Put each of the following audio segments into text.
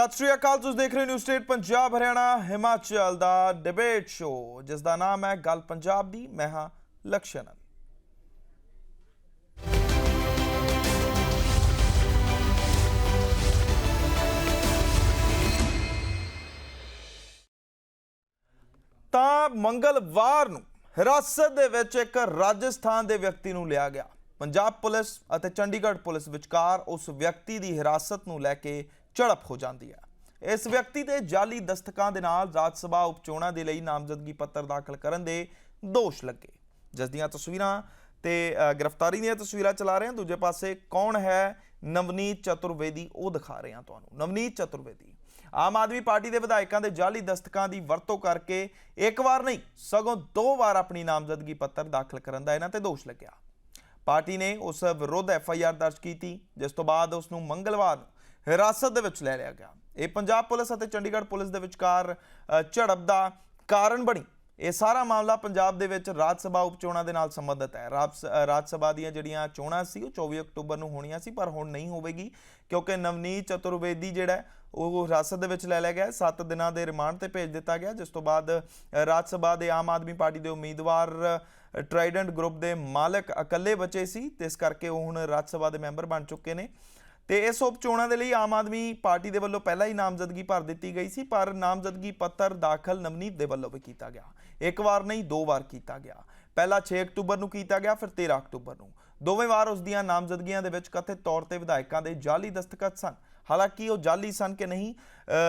ਸਤਿ ਸ਼੍ਰੀ ਅਕਾਲ, ਤੁਸੀਂ ਦੇਖ ਰਹੇ ਹੋ ਨਿਊਜ਼ ਸਟੇਟ ਪੰਜਾਬ ਹਰਿਆਣਾ ਹਿਮਾਚਲ ਦਾ ਡਿਬੇਟ ਸ਼ੋਅ, ਜਿਸ ਦਾ ਨਾਮ ਹੈ ਗੱਲ ਪੰਜਾਬ ਦੀ, ਮੈਂ ਹਾਂ ਲਕਸ਼ਣਨ ਤਾਂ ਮੰਗਲਵਾਰ ਨੂੰ ਹਿਰਾਸਤ ਦੇ ਵਿੱਚ ਇੱਕ ਰਾਜਸਥਾਨ ਦੇ ਵਿਅਕਤੀ ਨੂੰ ਲਿਆ ਗਿਆ। ਪੰਜਾਬ ਪੁਲਿਸ ਅਤੇ ਚੰਡੀਗੜ੍ਹ ਪੁਲਿਸ ਵਿਚਕਾਰ ਉਸ ਵਿਅਕਤੀ ਦੀ ਹਿਰਾਸਤ ਨੂੰ ਲੈ ਕੇ ਝੜਪ ਹੋ ਜਾਂਦੀ ਹੈ। ਇਸ ਵਿਅਕਤੀ ਤੇ ਜਾਲੀ ਦਸਤਕਾਂ ਦੇ ਨਾਲ ਰਾਜ ਸਭਾ ਉਪਚੋਣਾਂ ਦੇ ਲਈ ਨਾਮਜ਼ਦਗੀ ਪੱਤਰ ਦਾਖਲ ਕਰਨ ਦੇ ਦੋਸ਼ ਲੱਗੇ। ਜਿਸ ਦੀਆਂ ਤਸਵੀਰਾਂ ਤੇ ਗ੍ਰਿਫਤਾਰੀ ਦੀਆਂ ਤਸਵੀਰਾਂ ਚਲਾ ਰਹੇ ਹਾਂ। ਦੂਜੇ ਪਾਸੇ ਕੌਣ ਹੈ? ਨਵਨੀਤ ਚਤੁਰਵੇਦੀ, ਉਹ ਦਿਖਾ ਰਹੇ ਹਾਂ ਤੁਹਾਨੂੰ। ਨਵਨੀਤ ਚਤੁਰਵੇਦੀ। ਆਮ ਆਦਮੀ ਪਾਰਟੀ ਦੇ ਵਿਧਾਇਕਾਂ ਦੇ ਜਾਲੀ ਦਸਤਕਾਂ ਦੀ ਵਰਤੋਂ ਕਰਕੇ ਇੱਕ ਵਾਰ ਨਹੀਂ, ਸਗੋਂ ਦੋ ਵਾਰ ਆਪਣੀ ਨਾਮਜ਼ਦਗੀ ਪੱਤਰ ਦਾਖਲ ਕਰਨ ਦਾ ਇਹਨਾਂ ਤੇ ਦੋਸ਼ ਲੱਗਿਆ। ਪਾਰਟੀ ਨੇ ਉਸ ਵਿਰੁੱਧ ਐਫ ਆਈ ਆਰ ਦਰਜ ਕੀਤੀ, ਜਿਸ ਤੋਂ ਬਾਅਦ ਉਸ ਨੂੰ ਮੰਗਲਵਾਰ ਹਿਰਾਸਤ ਦੇ ਵਿੱਚ ਲੈ ਲਿਆ ਗਿਆ। ਇਹ ਪੰਜਾਬ ਪੁਲਿਸ ਅਤੇ ਚੰਡੀਗੜ੍ਹ ਪੁਲਿਸ ਦੇ ਵਿਚਕਾਰ ਝੜਪ ਦਾ ਕਾਰਨ ਬਣੀ। ਇਹ ਸਾਰਾ ਮਾਮਲਾ ਪੰਜਾਬ ਦੇ ਵਿੱਚ ਰਾਜ ਸਭਾ ਉਪਚੋਣਾਂ ਦੇ ਨਾਲ ਸੰਬੰਧਿਤ ਹੈ। ਰਾਜ ਸ- ਰਾਜ ਸਭਾ ਦੀਆਂ ਜਿਹੜੀਆਂ ਚੋਣਾਂ ਸੀ ਉਹ 24 ਅਕਤੂਬਰ ਨੂੰ ਹੋਣੀਆਂ ਸੀ ਪਰ ਹੁਣ ਨਹੀਂ ਹੋਵੇਗੀ ਕਿਉਂਕਿ ਨਵਨੀਤ ਚਤੁਰਵੇਦੀ ਜਿਹੜਾ ਉਹ ਹਿਰਾਸਤ ਦੇ ਵਿੱਚ ਲੈ ਲਿਆ ਗਿਆ 7 ਦਿਨਾਂ ਦੇ ਰਿਮਾਂਡ ਤੇ ਭੇਜ ਦਿੱਤਾ ਗਿਆ। ਜਿਸ ਤੋਂ ਬਾਅਦ ਰਾਜ ਸਭਾ ਦੇ ਆਮ ਆਦਮੀ ਪਾਰਟੀ ਦੇ ਉਮੀਦਵਾਰ ਅ, ਟਰਾਈਡੈਂਟ ਗਰੁੱਪ ਦੇ ਮਾਲਕ ਇਕੱਲੇ ਬਚੇ ਸੀ ਤੇ ਇਸ ਕਰਕੇ ਉਹ ਹੁਣ ਰਾਜ ਸਭਾ ਦੇ ਮੈਂਬਰ ਬਣ ਚੁੱਕੇ ਨੇ। ਤੇ ਇਸ ਉਪ ਚੋਣਾਂ ਦੇ ਲਈ ਆਮ ਆਦਮੀ ਪਾਰਟੀ ਦੇ ਵੱਲੋਂ ਪਹਿਲਾਂ ਹੀ ਨਾਮਜ਼ਦਗੀ ਭਰ ਦਿੱਤੀ ਗਈ ਸੀ ਪਰ ਨਾਮਜ਼ਦਗੀ ਪੱਤਰ ਦਾਖਲ ਨਵਨੀਤ ਦੇ ਵੱਲੋਂ ਵੀ ਕੀਤਾ ਗਿਆ। ਇੱਕ ਵਾਰ ਨਹੀਂ ਦੋ ਵਾਰ ਕੀਤਾ ਗਿਆ। ਪਹਿਲਾਂ 6 ਅਕਤੂਬਰ ਨੂੰ ਕੀਤਾ ਗਿਆ ਫਿਰ 13 ਅਕਤੂਬਰ ਨੂੰ। ਦੋਵੇਂ ਵਾਰ ਉਸ ਦੀਆਂ ਨਾਮਜ਼ਦਗੀਆਂ ਦੇ ਵਿੱਚ ਕਥਿਤ ਤੌਰ ਤੇ ਵਿਧਾਇਕਾਂ ਦੇ ਜਾਲੀ ਦਸਤਖਤ ਸਨ। ਹਾਲਾਂਕਿ ਉਹ ਜਾਲੀ ਸਨ ਕਿ ਨਹੀਂ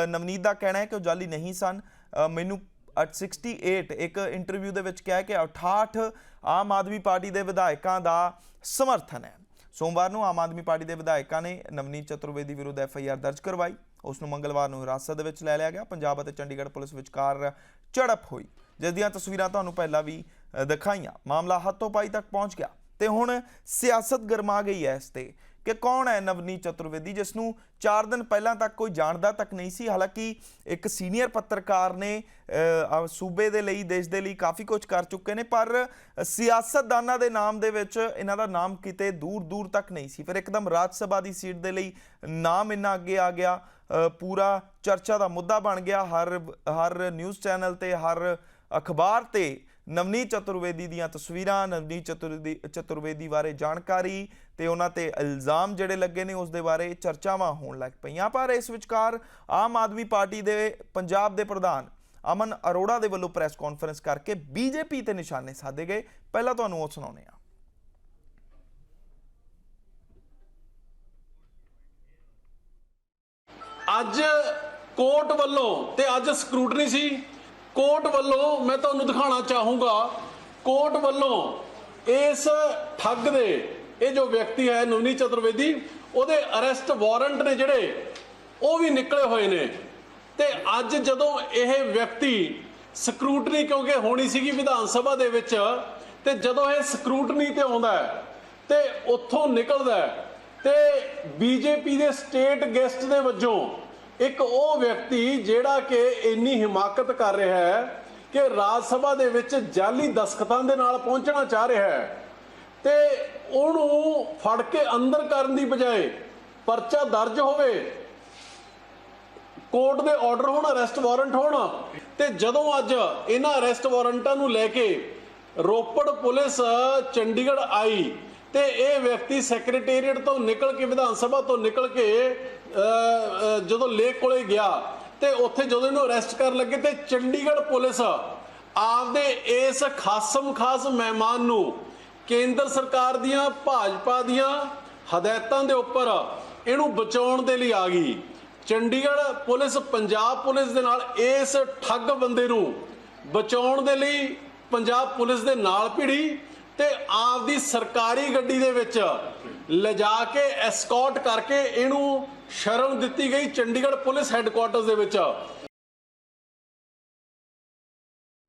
ਨਵਨੀਤ ਦਾ ਕਹਿਣਾ ਹੈ ਕਿ ਉਹ ਜਾਲੀ ਨਹੀਂ ਸਨ। ਅ, ਮੈਨੂੰ at 68 ਇੱਕ ਇੰਟਰਵਿਊ ਦੇ ਵਿੱਚ ਕਿਹਾ ਕਿ 68 ਆਮ ਆਦਮੀ ਪਾਰਟੀ ਦੇ ਵਿਧਾਇਕਾਂ ਦਾ ਸਮਰਥਨ ਹੈ। ਸੋਮਵਾਰ ਨੂੰ ਆਮ ਆਦਮੀ ਪਾਰਟੀ ਦੇ ਵਿਧਾਇਕਾਂ ਨੇ ਨਵਨੀਤ ਚਤੁਰਵੇਦੀ ਵਿਰੁੱਧ ਐਫ ਆਈ ਆਰ ਦਰਜ ਕਰਵਾਈ। ਉਸ ਨੂੰ ਮੰਗਲਵਾਰ ਨੂੰ ਹਿਰਾਸਤ ਦੇ ਵਿੱਚ ਲੈ ਲਿਆ ਗਿਆ। ਪੰਜਾਬ ਅਤੇ ਚੰਡੀਗੜ੍ਹ ਪੁਲਿਸ ਵਿਚਕਾਰ ਝੜਪ ਹੋਈ, ਜਿਸ ਦੀਆਂ ਤਸਵੀਰਾਂ ਤੁਹਾਨੂੰ ਪਹਿਲਾਂ ਵੀ ਦਿਖਾਈਆਂ। ਮਾਮਲਾ ਹੱਥੋਂ ਪਾਈ ਤੱਕ ਪਹੁੰਚ ਗਿਆ। ਤੇ ਹੁਣ ਸਿਆਸਤ ਗਰਮਾ ਗਈ ਹੈ ਇਸ ਤੇ। ਕਿ ਕੌਣ ਹੈ ਨਵਨੀਤ ਚਤੁਰਵੇਦੀ, ਜਿਸ ਨੂੰ 4 ਦਿਨ ਪਹਿਲਾਂ ਤੱਕ ਕੋਈ ਜਾਣਦਾ ਤੱਕ ਨਹੀਂ ਸੀ। ਹਾਲਾਂਕਿ ਇੱਕ ਸੀਨੀਅਰ ਪੱਤਰਕਾਰ ਨੇ ਸੂਬੇ ਦੇ ਲਈ, ਦੇਸ਼ ਦੇ ਲਈ ਕਾਫੀ ਕੁਝ ਕਰ ਚੁੱਕੇ ਨੇ, ਪਰ ਸਿਆਸਤਦਾਨਾਂ ਦੇ ਨਾਮ ਦੇ ਵਿੱਚ ਇਹਨਾਂ ਦਾ ਨਾਮ ਕਿਤੇ ਦੂਰ ਦੂਰ ਤੱਕ ਨਹੀਂ ਸੀ। ਫਿਰ ਇੱਕਦਮ ਰਾਜ ਸਭਾ ਦੀ ਸੀਟ ਦੇ ਲਈ ਨਾਮ ਇੰਨਾ ਅੱਗੇ ਆ ਗਿਆ। ਪੂਰਾ ਚਰਚਾ ਦਾ ਮੁੱਦਾ ਬਣ ਗਿਆ। ਹਰ ਹਰ ਨਿਊਜ਼ ਚੈਨਲ ਤੇ, ਹਰ ਅਖਬਾਰ ਤੇ ਨਵਨੀਤ ਚਤੁਰਵੇਦੀ ਦੀਆਂ ਤਸਵੀਰਾਂ, ਨਵਨੀਤ ਚਤੁਰਵੇਦੀ ਚਤੁਰਵੇਦੀ ਬਾਰੇ ਜਾਣਕਾਰੀ ਤੇ ਉਹਨਾਂ ਤੇ ਇਲਜ਼ਾਮ ਜਿਹੜੇ ਲੱਗੇ ਨੇ ਉਸ ਦੇ ਬਾਰੇ ਚਰਚਾਵਾਂ ਹੋਣ ਲੱਗ ਪਈਆਂ। ਪਰ ਇਸ ਵਿਚਕਾਰ ਆਮ ਆਦਮੀ ਪਾਰਟੀ ਦੇ ਪੰਜਾਬ ਦੇ ਪ੍ਰਧਾਨ ਅਮਨ ਅਰੋੜਾ ਦੇ ਵੱਲੋਂ ਪ੍ਰੈਸ ਕਾਨਫਰੰਸ ਕਰਕੇ ਬੀਜੇਪੀ ਤੇ ਨਿਸ਼ਾਨੇ ਸਾਧੇ ਗਏ। ਪਹਿਲਾਂ ਤੁਹਾਨੂੰ ਉਹ ਸੁਣਾਉਂਦੇ ਹਾਂ। ਅੱਜ ਕੋਰਟ ਵੱਲੋਂ ਤੇ ਅੱਜ ਸਕਰੂਟਨੀ ਸੀ ਕੋਰਟ ਵੱਲੋਂ ਮੈਂ ਤੁਹਾਨੂੰ ਦਿਖਾਉਣਾ ਚਾਹੂੰਗਾ, ਕੋਰਟ ਵੱਲੋਂ ਇਸ ਠੱਗ ਦੇ, ਇਹ ਜੋ ਵਿਅਕਤੀ ਹੈ ਨਵਨੀ ਚਤੁਰਵੇਦੀ, ਉਹਦੇ ਅਰੈਸਟ ਵਾਰੰਟ ਨੇ ਜਿਹੜੇ, ਉਹ ਵੀ ਨਿਕਲੇ ਹੋਏ ਨੇ। ਤੇ ਅੱਜ ਜਦੋਂ ਇਹ ਵਿਅਕਤੀ ਸਕਰੂਟਨੀ ਕਿਉਂਕਿ ਹੋਣੀ ਸੀਗੀ ਵਿਧਾਨ ਸਭਾ ਦੇ ਵਿੱਚ, ਤੇ ਜਦੋਂ ਇਹ ਸਕਰੂਟਨੀ ਤੇ ਆਉਂਦਾ ਹੈ, ਤੇ ਉੱਥੋਂ ਨਿਕਲਦਾ ਹੈ, ਤੇ ਬੀਜੇਪੀ ਦੇ ਸਟੇਟ ਗੈਸਟ ਦੇ ਵਜੋਂ ਇੱਕ ਉਹ ਵਿਅਕਤੀ ਜਿਹੜਾ ਕਿ ਇੰਨੀ ਹਿਮਾਕਤ ਕਰ ਰਿਹਾ ਹੈ ਕਿ ਰਾਜ ਸਭਾ ਦੇ ਵਿੱਚ ਜਾਲੀ ਦਸਖਤਾਂ ਦੇ ਨਾਲ ਪਹੁੰਚਣਾ ਚਾਹ ਰਿਹਾ ਹੈ ਤੇ ਉਹਨੂੰ ਫੜ ਕੇ ਅੰਦਰ ਕਰਨ ਦੀ ਬਜਾਏ ਪਰਚਾ ਦਰਜ ਹੋਵੇ, ਕੋਰਟ ਦੇ ਆਰਡਰ ਹੋਣ ਅਰੈਸਟ ਵਾਰੰਟ ਹੋਣ, ਤੇ ਜਦੋਂ ਅੱਜ ਇਹਨਾਂ ਅਰੈਸਟ ਵਾਰੰਟਾਂ ਨੂੰ ਲੈ ਕੇ ਰੋਪੜ ਪੁਲਿਸ ਚੰਡੀਗੜ੍ਹ ਆਈ ਤੇ ਇਹ ਵਿਅਕਤੀ ਸੈਕਟਰੀਏਟ ਤੋਂ ਨਿਕਲ ਕੇ ਵਿਧਾਨ ਸਭਾ ਤੋਂ ਨਿਕਲ ਕੇ ਜਦੋਂ ਲੇਕ ਕੋਲੇ ਗਿਆ ਤੇ ਉੱਥੇ ਜਦੋਂ ਇਹਨੂੰ ਅਰੈਸਟ ਕਰਨ ਲੱਗੇ ਤੇ ਚੰਡੀਗੜ੍ਹ ਪੁਲਿਸ ਆਪਦੇ ਇਸ ਖਾਸਮ ਖਾਸ ਮਹਿਮਾਨ ਨੂੰ ਕੇਂਦਰ ਸਰਕਾਰ ਦੀਆਂ, ਭਾਜਪਾ ਦੀਆਂ ਹਦਾਇਤਾਂ ਦੇ ਉੱਪਰ ਇਹਨੂੰ ਬਚਾਉਣ ਦੇ ਲਈ ਆ ਗਈ। ਚੰਡੀਗੜ੍ਹ ਪੁਲਿਸ, ਪੰਜਾਬ ਪੁਲਿਸ ਦੇ ਨਾਲ ਇਸ ਠੱਗ ਬੰਦੇ ਨੂੰ ਬਚਾਉਣ ਦੇ ਲਈ ਪੰਜਾਬ ਪੁਲਿਸ ਦੇ ਨਾਲ ਭਿੜੀ ਤੇ ਆਪਦੀ ਸਰਕਾਰੀ ਗੱਡੀ ਦੇ ਵਿੱਚ ਲਿਜਾ ਕੇ ਐਸਕੌਰਟ ਕਰਕੇ ਇਹਨੂੰ ਸ਼ਰਮ ਦਿੱਤੀ ਗਈ ਚੰਡੀਗੜ੍ਹ ਪੁਲਿਸ ਹੈੱਡਕੁਆਰਟਰਸ ਦੇ ਵਿੱਚ।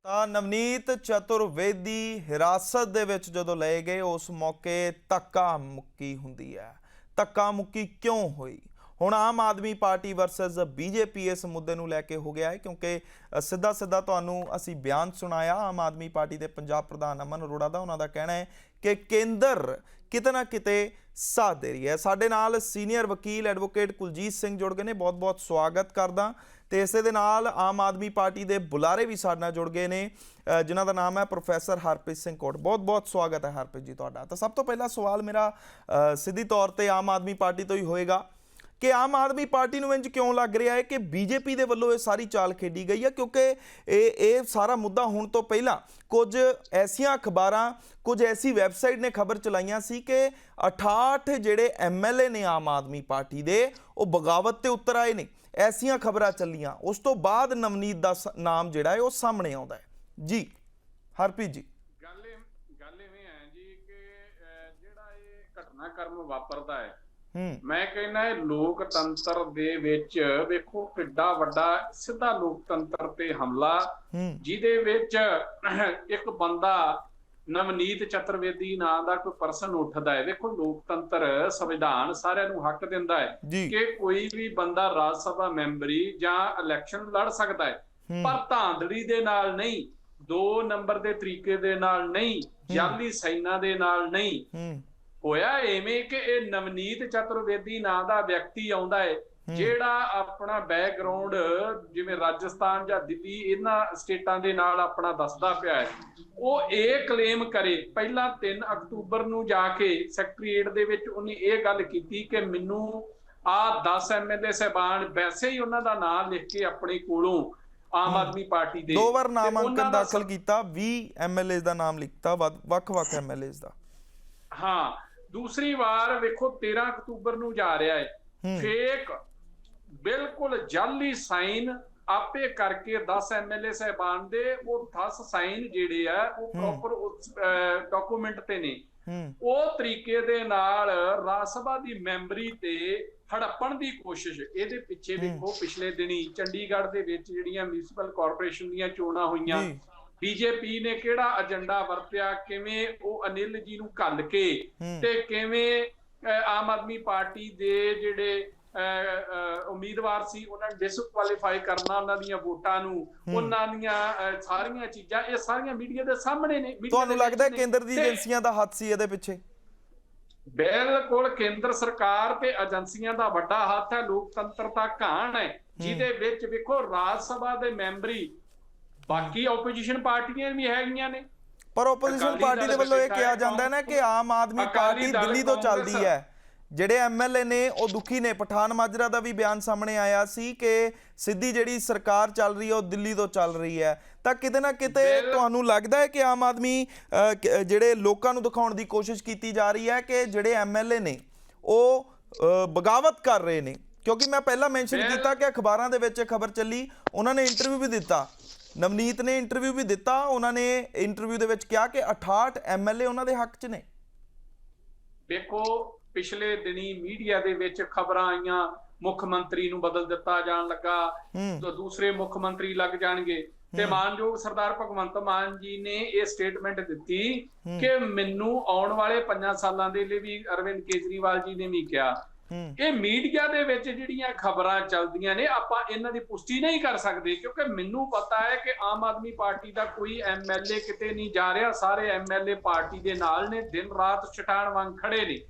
ਤਾਂ ਨਵਨੀਤ ਚਤੁਰਵੇਦੀ ਹਿਰਾਸਤ ਦੇ ਵਿੱਚ ਜਦੋਂ ਲਏ ਗਏ, ਉਸ ਮੌਕੇ ਧੱਕਾ ਮੁੱਕੀ ਹੁੰਦੀ ਹੈ। ਧੱਕਾ ਮੁੱਕੀ ਕਿਉਂ ਹੋਈ? ਹੁਣ Aam Aadmi party versus BJP ਇਸ ਮੁੱਦੇ ਨੂੰ ਲੈ ਕੇ ਹੋ ਗਿਆ ਹੈ ਕਿਉਂਕਿ ਸਿੱਧਾ ਸਿੱਧਾ ਤੁਹਾਨੂੰ ਅਸੀਂ ਬਿਆਨ ਸੁਣਾਇਆ ਆਮ ਆਦਮੀ ਪਾਰਟੀ ਦੇ ਪੰਜਾਬ ਪ੍ਰਧਾਨ ਅਮਨ ਅਰੋੜਾ ਦਾ। ਉਹਨਾਂ ਦਾ ਕਹਿਣਾ ਹੈ ਕਿ ਕੇਂਦਰ ਕਿਤੇ ਨਾ ਕਿਤੇ ਸਾਥ ਦੇ ਰਹੀ ਹੈ। ਸਾਡੇ ਨਾਲ ਸੀਨੀਅਰ ਵਕੀਲ ਐਡਵੋਕੇਟ ਕੁਲਜੀਤ ਸਿੰਘ ਜੁੜ ਗਏ ਨੇ। ਬਹੁਤ-ਬਹੁਤ ਸਵਾਗਤ ਕਰਦਾ। ਤੇ ਇਸੇ ਦੇ ਨਾਲ ਆਮ ਆਦਮੀ ਪਾਰਟੀ ਦੇ ਬੁਲਾਰੇ ਵੀ ਸਾਡੇ ਨਾਲ ਜੁੜ ਗਏ ਨੇ ਅ, ਜਿਨ੍ਹਾਂ ਦਾ ਨਾਮ ਹੈ ਪ੍ਰੋਫੈਸਰ ਹਰਪ੍ਰੀਤ ਸਿੰਘ ਕੋਟ ਬਹੁਤ-ਬਹੁਤ ਸਵਾਗਤ ਹੈ ਹਰਪ੍ਰੀਤ ਜੀ ਤੁਹਾਡਾ। ਤਾਂ ਸਭ ਤੋਂ ਪਹਿਲਾ ਸਵਾਲ ਮੇਰਾ ਸਿੱਧੀ ਤੌਰ ਤੇ ਆਮ ਆਦਮੀ ਪਾਰਟੀ ਤੋਂ ਹੀ ਹੋਏਗਾ। ਕਿ ਆਮ ਆਦਮੀ ਪਾਰਟੀ ਨੂੰ ਇੰਜ ਕਿਉਂ ਲੱਗ ਰਿਹਾ ਹੈ ਕਿ ਬੀਜੇਪੀ ਦੇ ਵੱਲੋਂ ਇਹ ਸਾਰੀ ਚਾਲ ਖੇਡੀ ਗਈ ਹੈ? ਕਿਉਂਕਿ ਇਹ ਇਹ ਸਾਰਾ ਮੁੱਦਾ ਹੋਣ ਤੋਂ ਪਹਿਲਾਂ ਕੁਝ ਐਸੀਆਂ ਅਖਬਾਰਾਂ, ਕੁਝ ਐਸੀ ਵੈਬਸਾਈਟ ਨੇ ਖਬਰ ਚਲਾਈਆਂ ਸੀ ਕਿ 68 ਜਿਹੜੇ ਐਮਐਲਏ ਨੇ ਆਮ ਆਦਮੀ ਪਾਰਟੀ ਦੇ, ਉਹ ਬਗਾਵਤ ਤੇ ਉਤਰ ਆਏ ਨੇ। ਐਸੀਆਂ ਖਬਰਾਂ ਚੱਲੀਆਂ। ਉਸ ਤੋਂ ਬਾਅਦ ਨਵਨੀਤ ਦਾ ਸ- ਨਾਮ ਜਿਹੜਾ ਹੈ, ਉਹ ਸਾਹਮਣੇ ਆਉਂਦਾ ਹੈ। ਜੀ, ਹਰਪ੍ਰੀਤ ਜੀ। ਗੱਲ ਇਹ, ਗੱਲ ਇਵੇਂ ਹੈ ਜੀ ਕਿ ਜਿਹੜਾ ਇਹ ਘਟਨਾਕ੍ਰਮ ਵਾਪਰਦਾ ਹੈ ਮੈਂ ਕਹਿੰਦਾ ਇਹ ਲੋਕਤੰਤਰ ਦੇ ਵਿੱਚ ਵੇਖੋ ਕਿੱਡਾ ਵੱਡਾ ਸਿੱਧਾ ਲੋਕਤੰਤਰ ਤੇ ਹਮਲਾ ਜਿਹਦੇ ਵਿੱਚ ਇੱਕ ਬੰਦਾ ਨਵਨੀਤ ਚਤੁਰਵੇਦੀ ਨਾਂ ਦਾ ਕੋਈ ਪਰਸਨ ਉੱਠਦਾ ਹੈ। ਵੇਖੋ ਲੋਕਤੰਤਰ ਸੰਵਿਧਾਨ ਸਾਰਿਆਂ ਨੂੰ ਹੱਕ ਦਿੰਦਾ ਹੈ ਕਿ ਕੋਈ ਵੀ ਬੰਦਾ ਰਾਜ ਸਭਾ ਮੈਂਬਰੀ ਜਾਂ ਇਲੈਕਸ਼ਨ ਲੜ ਸਕਦਾ ਹੈ। ਪਰ ਧਾਂਦਲੀ ਦੇ ਨਾਲ ਨਹੀਂ ਦੋ ਨੰਬਰ ਦੇ ਤਰੀਕੇ ਦੇ ਨਾਲ ਨਹੀਂ ਜਾਲੀ ਸਾਈਨਾਂ ਦੇ ਨਾਲ ਨਹੀਂ। ਹੋਇਆ ਐਵੇਂ ਕਿ ਇਹ ਨਵਨੀਤ ਚਤੁਰਵੇਦੀ ਨਾਂ ਦਾ ਵਿਅਕਤੀ ਆਉਂਦਾ ਹੈ ਜਿਹੜਾ ਆਪਣਾ ਬੈਕਗ੍ਰਾਉਂਡ ਜਿਵੇਂ ਰਾਜਸਥਾਨ ਜਾਂ ਦਿੱਲੀ ਇਹਨਾਂ ਸਟੇਟਾਂ ਦੇ ਨਾਲ ਆਪਣਾ ਦੱਸਦਾ ਪਿਆ ਹੈ। ਉਹ ਇਹ ਕਲੇਮ ਕਰੇ। ਪਹਿਲਾਂ 3 ਅਕਤੂਬਰ ਨੂੰ ਜਾ ਕੇ ਸੈਕਟਰੀਏਟ ਦੇ ਵਿੱਚ ਉਹਨੇ ਇਹ ਗੱਲ ਕੀਤੀ ਕਿ ਮੈਨੂੰ ਆ 10 ਐਮਐਲਏ ਸਹਿਬਾਨ ਵੈਸੇ ਹੀ ਉਹਨਾਂ ਦਾ ਨਾਮ ਲਿਖ ਕੇ ਆਪਣੇ ਕੋਲੋਂ ਆਮ ਆਦਮੀ ਪਾਰਟੀ ਦੇ ਦੋ ਵਾਰ ਨਾਮਾਂਕਨ ਦਾ ਦਾਖਲ ਕੀਤਾ 20 ਐਮਐਲਏ ਦਾ ਨਾਮ ਲਿਖਤਾ ਵੱਖ- ਵੱਖ-ਵੱਖ ਐਮਐਲਏ ਦਾ। ਹਾਂ ਦੂਸਰੀ ਵਾਰ ਵੇਖੋ 13 ਅਕਤੂਬਰ ਨੂੰ ਜਾ ਰਿਹਾ ਹੈ। ਫੇਕ ਬਿਲਕੁਲ ਜਾਲੀ ਸਾਈਨ ਆਪੇ ਕਰਕੇ 10 ਐਮਐਲਏ ਸਹਿਬਾਨ ਦੇ ਉਹ 10 ਸਾਈਨ ਜਿਹੜੇ ਆ ਉਹ ਪ੍ਰੋਪਰ ਡਾਕੂਮੈਂਟ ਤੇ ਨੇ। ਉਹ ਤਰੀਕੇ ਦੇ ਨਾਲ ਰਾਜ ਸਭਾ ਦੀ ਮੈਂਬਰੀ ਤੇ ਹੜੱਪਣ ਦੀ ਕੋਸ਼ਿਸ਼ ਇਹਦੇ ਪਿੱਛੇ ਵੇਖੋ ਪਿਛਲੇ ਦਿਨੀ ਚੰਡੀਗੜ੍ਹ ਦੇ ਵਿੱਚ ਜਿਹੜੀਆਂ ਮਿਊਨਿਸਪਲ ਕਾਰਪੋਰੇਸ਼ਨ ਦੀਆਂ ਚੋਣਾਂ ਹੋਈਆਂ। ਬੀਜੇਪੀ ਨੇ ਕਿਹੜਾ ਏਜੰਡਾ ਵਰਤਿਆ? ਕਿਵੇਂ ਉਹ ਅਨਿਲ ਜੀ ਨੂੰ ਘੱਲ ਕੇ। ਤੇ ਕਿਵੇਂ ਆਮ ਆਦਮੀ ਪਾਰਟੀ ਦੇ ਜਿਹੜੇ ਉਮੀਦਵਾਰ ਸੀ ਉਹਨਾਂ ਨੂੰ ਡਿਸਕੁਆਲੀਫਾਈ ਕਰਨਾ ਉਹਨਾਂ ਦੀਆਂ ਵੋਟਾਂ ਨੂੰ ਉਹਨਾਂ ਦੀਆਂ ਸਾਰੀਆਂ ਚੀਜ਼ਾਂ ਇਹ ਸਾਰੀਆਂ ਮੀਡੀਆ ਦੇ ਸਾਹਮਣੇ ਨੇ। ਤੁਹਾਨੂੰ ਲੱਗਦਾ। ਕੇਂਦਰ ਦੀ ਏਜੰਸੀਆਂ ਦਾ ਹੱਥ ਸੀ ਇਹਦੇ ਪਿੱਛੇ? ਬਿਲਕੁਲ ਕੇਂਦਰ ਸਰਕਾਰ ਤੇ ਏਜੰਸੀਆਂ ਦਾ ਵੱਡਾ ਹੱਥ ਹੈ ਲੋਕਤੰਤਰ ਦਾ ਘਾਣ ਹੈ। ਜਿਹਦੇ ਵਿੱਚ ਵੇਖੋ ਰਾਜ ਸਭਾ ਦੇ ਮੈਂਬਰੀ ਬਾਕੀ ਆਪੋਜੀਸ਼ਨ ਪਾਰਟੀਆਂ ਵੀ ਹੈਗੀਆਂ ਨੇ। ਪਰ ਆਪੋਜੀਸ਼ਨ ਪਾਰਟੀ ਦੇ ਵੱਲੋਂ ਇਹ ਕਿਹਾ ਜਾਂਦਾ ਹੈ ਨਾ ਕਿ ਆਮ ਆਦਮੀ ਪਾਰਟੀ ਦਲ, ਤੋਂ ਚੱਲਦੀ। ਹੈ। ਜਿਹੜੇ ਐਮਐਲਏ ਨੇ ਉਹ ਦੁਖੀ ਨੇ। ਪਠਾਨ ਮਾਜਰਾ ਦਾ ਵੀ ਬਿਆਨ ਸਾਹਮਣੇ ਆਇਆ ਸੀ ਕਿ ਸਿੱਧੀ ਜਿਹੜੀ ਸਰਕਾਰ ਚੱਲ ਰਹੀ ਹੈ ਉਹ ਦਿੱਲੀ ਤੋਂ ਚੱਲ ਰਹੀ ਹੈ। ਤਾਂ ਕਿਤੇ ਨਾ ਕਿਤੇ ਤੁਹਾਨੂੰ ਲੱਗਦਾ ਹੈ ਕਿ ਆਮ ਆਦਮੀ ਜਿਹੜੇ ਲੋਕਾਂ ਨੂੰ ਦਿਖਾਉਣ ਦੀ ਕੋਸ਼ਿਸ਼ ਕੀਤੀ ਜਾ ਰਹੀ ਹੈ ਕਿ ਜਿਹੜੇ ਐਮਐਲਏ ਨੇ ਉਹ ਬਗਾਵਤ ਕਰ ਰਹੇ ਨੇ। ਕਿਉਂਕਿ ਮੈਂ ਪਹਿਲਾਂ ਮੈਂਸ਼ਨ ਕੀਤਾ ਕਿ ਅਖਬਾਰਾਂ ਦੇ ਵਿੱਚ ਖਬਰ ਚੱਲੀ ਉਹਨਾਂ ਨੇ ਇੰਟਰਵਿਊ ਵੀ ਦਿੱਤਾ। ਨਵਨੀਤ ਨੇ ਇੰਟਰਵਿਊ ਵੀ ਦਿੱਤਾ ਉਹਨਾਂ ਨੇ ਇੰਟਰਵਿਊ ਦੇ ਵਿੱਚ ਕਿਹਾ ਕਿ 68 ਐਮਐਲਏ ਉਹਨਾਂ ਦੇ ਹੱਕ 'ਚ ਨੇ। ਵੇਖੋ ਪਿਛਲੇ ਦਿਨੀ ਮੀਡੀਆ ਦੇ ਵਿੱਚ ਖਬਰਾਂ ਆਈਆਂ ਮੁੱਖ ਮੰਤਰੀ ਨੂੰ ਬਦਲ ਦਿੱਤਾ ਜਾਣ ਲੱਗਾ ਤਾਂ ਦੂਸਰੇ ਮੁੱਖ ਮੰਤਰੀ ਲੱਗ ਜਾਣਗੇ। ਤੇ ਮਾਨਯੋਗ ਸਰਦਾਰ ਭਗਵੰਤ ਮਾਨ ਜੀ ਨੇ ਇਹ ਸਟੇਟਮੈਂਟ ਦਿੱਤੀ ਕਿ ਮੈਨੂੰ ਆਉਣ ਵਾਲੇ 5 ਸਾਲਾਂ ਦੇ ਲਈ ਵੀ ਅਰਵਿੰਦ ਕੇਜਰੀਵਾਲ ਜੀ ਨੇ ਵੀ ਕਿਹਾ। ਇਹ ਮੀਡੀਆ ਦੇ ਵਿੱਚ ਜਿਹੜੀਆਂ ਖਬਰਾਂ ਚੱਲਦੀਆਂ ਨੇ ਆਪਾਂ ਇਹਨਾਂ ਦੀ ਪੁਸ਼ਟੀ ਨਹੀਂ ਕਰ ਸਕਦੇ ਕਿਉਂਕਿ ਮੈਨੂੰ ਪਤਾ ਹੈ ਕਿ ਆਮ ਆਦਮੀ ਪਾਰਟੀ ਦਾ ਕੋਈ ਐਮਐਲਏ ਕਿਤੇ ਨਹੀਂ ਜਾ ਰਿਹਾ ਸਾਰੇ ਐਮਐਲਏ ਪਾਰਟੀ ਦੇ ਨਾਲ ਨੇ ਦਿਨ ਰਾਤ ਛਟਾਣ ਵਾਂਗ ਖੜੇ ਨੇ।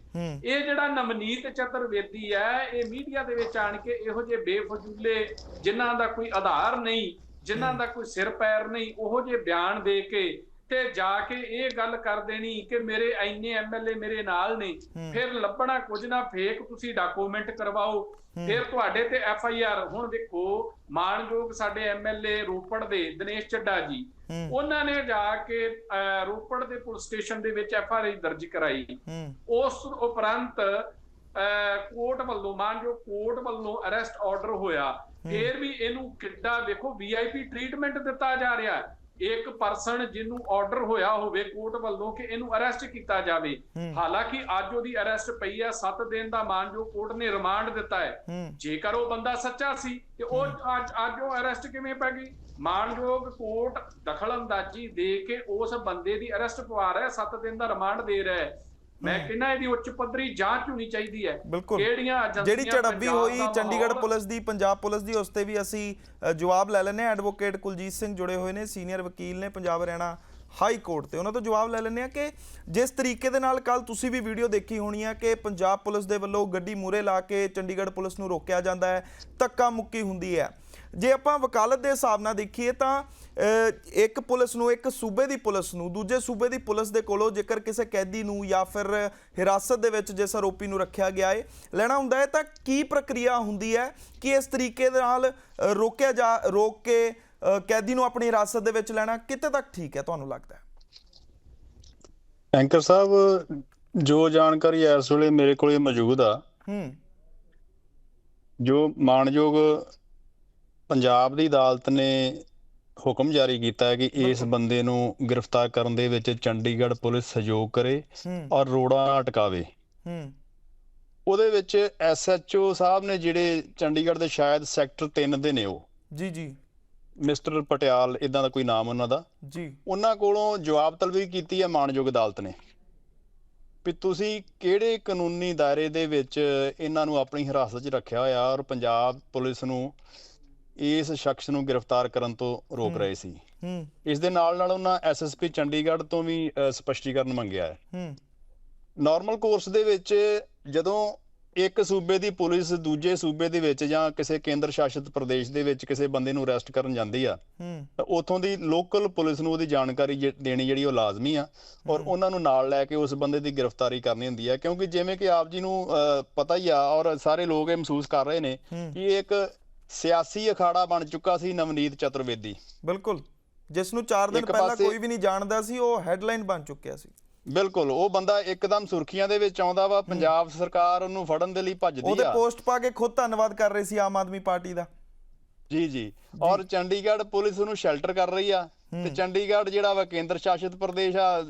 ਇਹ ਜਿਹੜਾ ਨਵਨੀਤ ਚਤੁਰਵੇਦੀ ਹੈ ਇਹ ਮੀਡੀਆ ਦੇ ਵਿੱਚ ਆਣ ਕੇ ਇਹੋ ਜਿਹੇ ਬੇਫਜ਼ੂਲੇ ਜਿਨ੍ਹਾਂ ਦਾ ਕੋਈ ਆਧਾਰ ਨਹੀਂ ਜਿਨ੍ਹਾਂ ਦਾ ਕੋਈ ਸਿਰ ਪੈਰ ਨਹੀਂ ਉਹੋ ਜਿਹੇ ਬਿਆਨ ਦੇ ਕੇ ਤੇ ਜਾ ਕੇ ਇਹ ਗੱਲ ਕਰ ਦੇਣੀ ਕਿ ਮੇਰੇ ਐਨੇ ਐਮਐਲਏ ਮੇਰੇ ਨਾਲ ਨੇ ਫਿਰ ਲੱਭਣਾ ਕੁਝ ਨਾ ਫੇਕ ਤੁਸੀਂ ਡਾਕੂਮੈਂਟ ਕਰਵਾਓ। ਫਿਰ ਤੁਹਾਡੇ ਤੇ ਐਫ ਆਈ ਆਰ ਹੁਣ ਦੇਖੋ ਮਾਨਯੋਗ ਸਾਡੇ ਐਮਐਲਏ ਰੋਪੜ ਦੇ ਦਿਨੇਸ਼ ਚੱਡਾ ਜੀ ਉਹਨਾਂ ਨੇ ਜਾ ਕੇ ਰੋਪੜ ਦੇ ਪੁਲਿਸ ਸਟੇਸ਼ਨ ਦੇ ਵਿੱਚ ਐਫ ਆਰ ਆਈ ਦਰਜ ਕਰਾਈ। ਉਸ ਉਪਰੰਤ ਕੋਰਟ ਵੱਲੋਂ ਮਾਨਯੋਗ ਕੋਰਟ ਵੱਲੋਂ ਅਰੈਸਟ ਆਰਡਰ ਹੋਇਆ। ਫਿਰ ਵੀ ਇਹਨੂੰ ਕਿੱਡਾ ਵੇਖੋ ਵੀਆਈਪੀ ਟ੍ਰੀਟਮੈਂਟ ਦਿੱਤਾ ਜਾ ਰਿਹਾ। ਹੈ ਇੱਕ ਪਰਸਨ ਜਿਹਨੂੰ ਆਰਡਰ ਹੋਇਆ ਹੋਵੇ ਕੋਰਟ ਵੱਲੋਂ ਕਿ ਇਹਨੂੰ ਅਰੈਸਟ ਕੀਤਾ ਜਾਵੇ। ਹਾਲਾਂਕਿ ਅੱਜ ਉਹਦੀ ਅਰੈਸਟ ਪਈ ਹੈ 7 ਦਿਨ ਦਾ ਮਾਨਯੋਗ ਕੋਰਟ ਨੇ ਰਿਮਾਂਡ ਦਿੱਤਾ ਹੈ। ਜੇਕਰ ਉਹ ਬੰਦਾ ਸੱਚਾ ਸੀ ਤੇ ਉਹ ਅੱਜ ਅੱਜ ਉਹ ਅਰੈਸਟ ਕਿਵੇਂ ਪੈ ਗਈ? ਮਾਨਯੋਗ ਕੋਰਟ ਦਖਲਅੰਦਾਜ਼ੀ ਦੇ ਕੇ ਉਸ ਬੰਦੇ ਦੀ ਅਰੈਸਟ ਪਵਾ ਰਿਹਾ 7 ਦਿਨ ਦਾ ਰਿਮਾਂਡ ਦੇ ਰਿਹਾ ਹੈ। ਮੈਂ ਕਹਿੰਦਾ ਇਹਦੀ ਉੱਚ ਪੱਧਰੀ ਜਾਂਚ ਹੋਣੀ ਚਾਹੀਦੀ ਹੈ। ਕਿਹੜੀਆਂ ਏਜੰਸੀਆਂ ਜਿਹੜੀ ਝੜਪ ਹੋਈ ਚੰਡੀਗੜ੍ਹ ਪੁਲਿਸ ਦੀ ਪੰਜਾਬ ਪੁਲਿਸ ਦੀ ਉਸ ਤੇ ਵੀ ਅਸੀਂ ਜਵਾਬ ਲੈ ਲੈਨੇ ਐਡਵੋਕੇਟ ਕੁਲਜੀਤ ਸਿੰਘ ਜੁੜੇ ਹੋਏ ਨੇ ਸੀਨੀਅਰ ਵਕੀਲ ਨੇ ਪੰਜਾਬ ਹਰਿਆਣਾ ਹਾਈ ਕੋਰਟ ਤੇ। ਉਹਨਾਂ ਤੋਂ ਜਵਾਬ ਲੈ ਲੈਨੇ ਆ ਕਿ ਜਿਸ ਤਰੀਕੇ ਦੇ ਨਾਲ ਕੱਲ ਤੁਸੀਂ ਵੀ ਵੀਡੀਓ ਦੇਖੀ ਹੋਣੀ ਆ ਕਿ ਪੰਜਾਬ ਪੁਲਿਸ ਦੇ ਵੱਲੋਂ ਗੱਡੀ ਮੂਰੇ ਲਾ ਕੇ ਚੰਡੀਗੜ੍ਹ ਪੁਲਿਸ ਨੂੰ ਰੋਕਿਆ ਜਾਂਦਾ ਹੈ ਧੱਕਾ ਮੁੱਕੀ ਹੁੰਦੀ ਹੈ। ਜੇ ਆਪਾਂ ਵਕਾਲਤ ਦੇ ਹਿਸਾਬ ਨਾਲ ਦੇਖੀਏ ਤਾਂ ਇੱਕ ਪੁਲਿਸ ਨੂੰ ਇੱਕ ਸੂਬੇ ਦੀ ਪੁਲਿਸ ਨੂੰ ਦੂਜੇ ਸੂਬੇ ਦੀ ਪੁਲਿਸ ਦੇ ਕੋਲੋਂ ਜੇਕਰ ਕਿਸੇ ਕੈਦੀ ਨੂੰ ਜਾਂ ਫਿਰ ਹਿਰਾਸਤ ਦੇ ਵਿੱਚ ਜਿਸ ਆਰੋਪੀ ਨੂੰ ਰੱਖਿਆ ਗਿਆ ਹੈ ਲੈਣਾ ਹੁੰਦਾ ਹੈ ਤਾਂ ਕੀ ਪ੍ਰਕਿਰਿਆ ਹੁੰਦੀ ਹੈ ਕਿ ਇਸ ਤਰੀਕੇ ਦੇ ਨਾਲ ਰੋਕਿਆ ਜਾ ਰੋਕ ਕੇ ਕੈਦੀ ਨੂੰ ਆਪਣੀ ਹਿਰਾਸਤ ਦੇ ਵਿੱਚ ਲੈਣਾ ਕਿਤੇ ਤੱਕ ਠੀਕ ਹੈ ਤੁਹਾਨੂੰ ਲੱਗਦਾ ਹੈ? ਐਂਕਰ ਸਾਹਿਬ ਜੋ ਜਾਣਕਾਰੀ ਇਸ ਵੇਲੇ ਮੇਰੇ ਕੋਲੇ ਮੌਜੂਦ ਆ ਹੂੰ। ਜੋ ਮਾਣਯੋਗ ਪੰਜਾਬ ਦੀ ਅਦਾਲਤ ਨੇ ਹੁਕਮ ਜਾਰੀ ਕੀਤਾ ਹੈ ਕਿ ਇਸ ਬੰਦੇ ਨੂੰ ਗ੍ਰਿਫਤਾਰ ਕਰਨ ਦੇ ਵਿੱਚ ਚੰਡੀਗੜ੍ਹ ਪੁਲਿਸ ਸਹਿਯੋਗ ਕਰੇ ਔਰ ਰੋੜਾ ਨਾ ਅਟਕਾਵੇ ਹੂੰ। ਉਹਦੇ ਵਿੱਚ ਐਸਐਚਓ ਸਾਹਿਬ ਨੇ ਜਿਹੜੇ ਚੰਡੀਗੜ੍ਹ ਦੇ ਸ਼ਾਇਦ ਸੈਕਟਰ 3 ਦੇ ਨੇ ਉਹ। ਜੀ ਜੀ। ਮਿਸਟਰ ਪਟਿਆਲ ਇਦਾਂ ਦਾ ਕੋਈ ਨਾਮ ਉਹਨਾਂ ਦਾ। ਜੀ। ਉਹਨਾਂ ਕੋਲੋਂ ਜਵਾਬ ਤਲਬੀ ਕੀਤੀ ਹੈ ਮਾਣਯੋਗ ਅਦਾਲਤ ਨੇ ਵੀ ਤੁਸੀਂ ਕਿਹੜੇ ਕਾਨੂੰਨੀ ਦਾਇਰੇ ਦੇ ਵਿੱਚ ਇਹਨਾਂ ਨੂੰ ਆਪਣੀ ਹਿਰਾਸਤ 'ਚ ਰੱਖਿਆ ਹੋਇਆ ਔਰ ਪੰਜਾਬ ਪੁਲਿਸ ਨੂੰ ਇਸ ਸ਼ਖਸ ਨੂੰ ਗ੍ਰਿਫਤਾਰ ਕਰਨ ਤੋਂ ਰੋਕ। ਰਹੇ ਸੀ। ਹੂੰ। ਇਸ ਦੇ ਨਾਲ ਨਾਲ ਉਹਨਾਂ ਐਸਐਸਪੀ ਚੰਡੀਗੜ੍ਹ ਤੋਂ ਵੀ ਸਪਸ਼ਟੀਕਰਨ ਮੰਗਿਆ ਹੈ। ਹੂੰ। ਨਾਰਮਲ ਕੋਰਸ ਦੇ ਵਿੱਚ ਜਦੋਂ ਇੱਕ ਸੂਬੇ ਦੀ ਪੁਲਿਸ ਦੂਜੇ ਸੂਬੇ ਦੇ ਵਿੱਚ ਜਾਂ ਕਿਸੇ ਕੇਂਦਰ ਸ਼ਾਸਿਤ ਪ੍ਰਦੇਸ਼ ਦੇ ਵਿੱਚ ਕਿਸੇ ਬੰਦੇ ਨੂੰ ਅਰੈਸਟ ਕਰਨ ਜਾਂਦੀ ਆ ਤਾਂ ਉਥੋਂ ਦੀ ਲੋਕਲ ਪੁਲਿਸ ਨੂੰ ਉਹਦੀ ਜਾਣਕਾਰੀ ਦੇਣੀ ਜਿਹੜੀ ਉਹ ਲਾਜ਼ਮੀ ਆ ਔਰ ਉਹਨਾਂ ਨੂੰ ਨਾਲ ਲੈ ਕੇ ਉਸ ਬੰਦੇ ਦੀ ਗ੍ਰਿਫਤਾਰੀ ਕਰਨੀ ਹੁੰਦੀ ਹੈ ਕਿਉਂਕਿ ਜਿਵੇਂ ਕਿ ਆਪ ਜੀ ਨੂੰ ਪਤਾ ਹੀ ਆ ਔਰ ਸਾਰੇ ਲੋਕ ਇਹ ਮਹਿਸੂਸ ਕਰ ਰਹੇ ਨੇ ਕਿ ਇਹ ਇੱਕ ਸਿਆਸੀ ਅਖਾੜਾ ਬਣ ਚੁੱਕਾ ਸੀ ਨਵਨੀਤ ਚਤੁਰਵੇਦੀ। ਬਿਲਕੁਲ। ਜਿਸ ਨੂੰ 4 ਦਿਨ ਪਹਿਲਾਂ ਕੋਈ ਵੀ ਨਹੀਂ ਜਾਣਦਾ ਸੀ ਉਹ ਹੈਡਲਾਈਨ ਬਣ ਚੁੱਕਿਆ ਸੀ। ਬਿਲਕੁਲ। ਉਹ ਬੰਦਾ ਇੱਕਦਮ ਸੁਰਖੀਆਂ ਦੇ ਵਿੱਚ ਆਉਂਦਾ ਵਾ ਪੰਜਾਬ ਸਰਕਾਰ ਉਹਨੂੰ ਫੜਨ ਦੇ ਲਈ ਭੱਜਦੀ ਉਹਦੇ ਆ। ਪੋਸਟ ਪਾ ਕੇ ਖੁਦ ਧੰਨਵਾਦ ਕਰ ਰਹੇ ਸੀ ਆਮ ਆਦਮੀ ਪਾਰਟੀ ਦਾ। ਜੀ ਜੀ। ਔਰ ਚੰਡੀਗੜ੍ਹ ਪੁਲਿਸ ਉਹਨੂੰ ਸ਼ੈਲਟਰ ਕਰ ਰਹੀ ਆ। ਤੇ ਚੰਡੀਗੜ੍ਹ ਜਿਹੜਾ ਵਾ ਕੇਂਦਰ ਸ਼ਾਸਿਤ ਪ੍ਰਦੇਸ਼ ਆ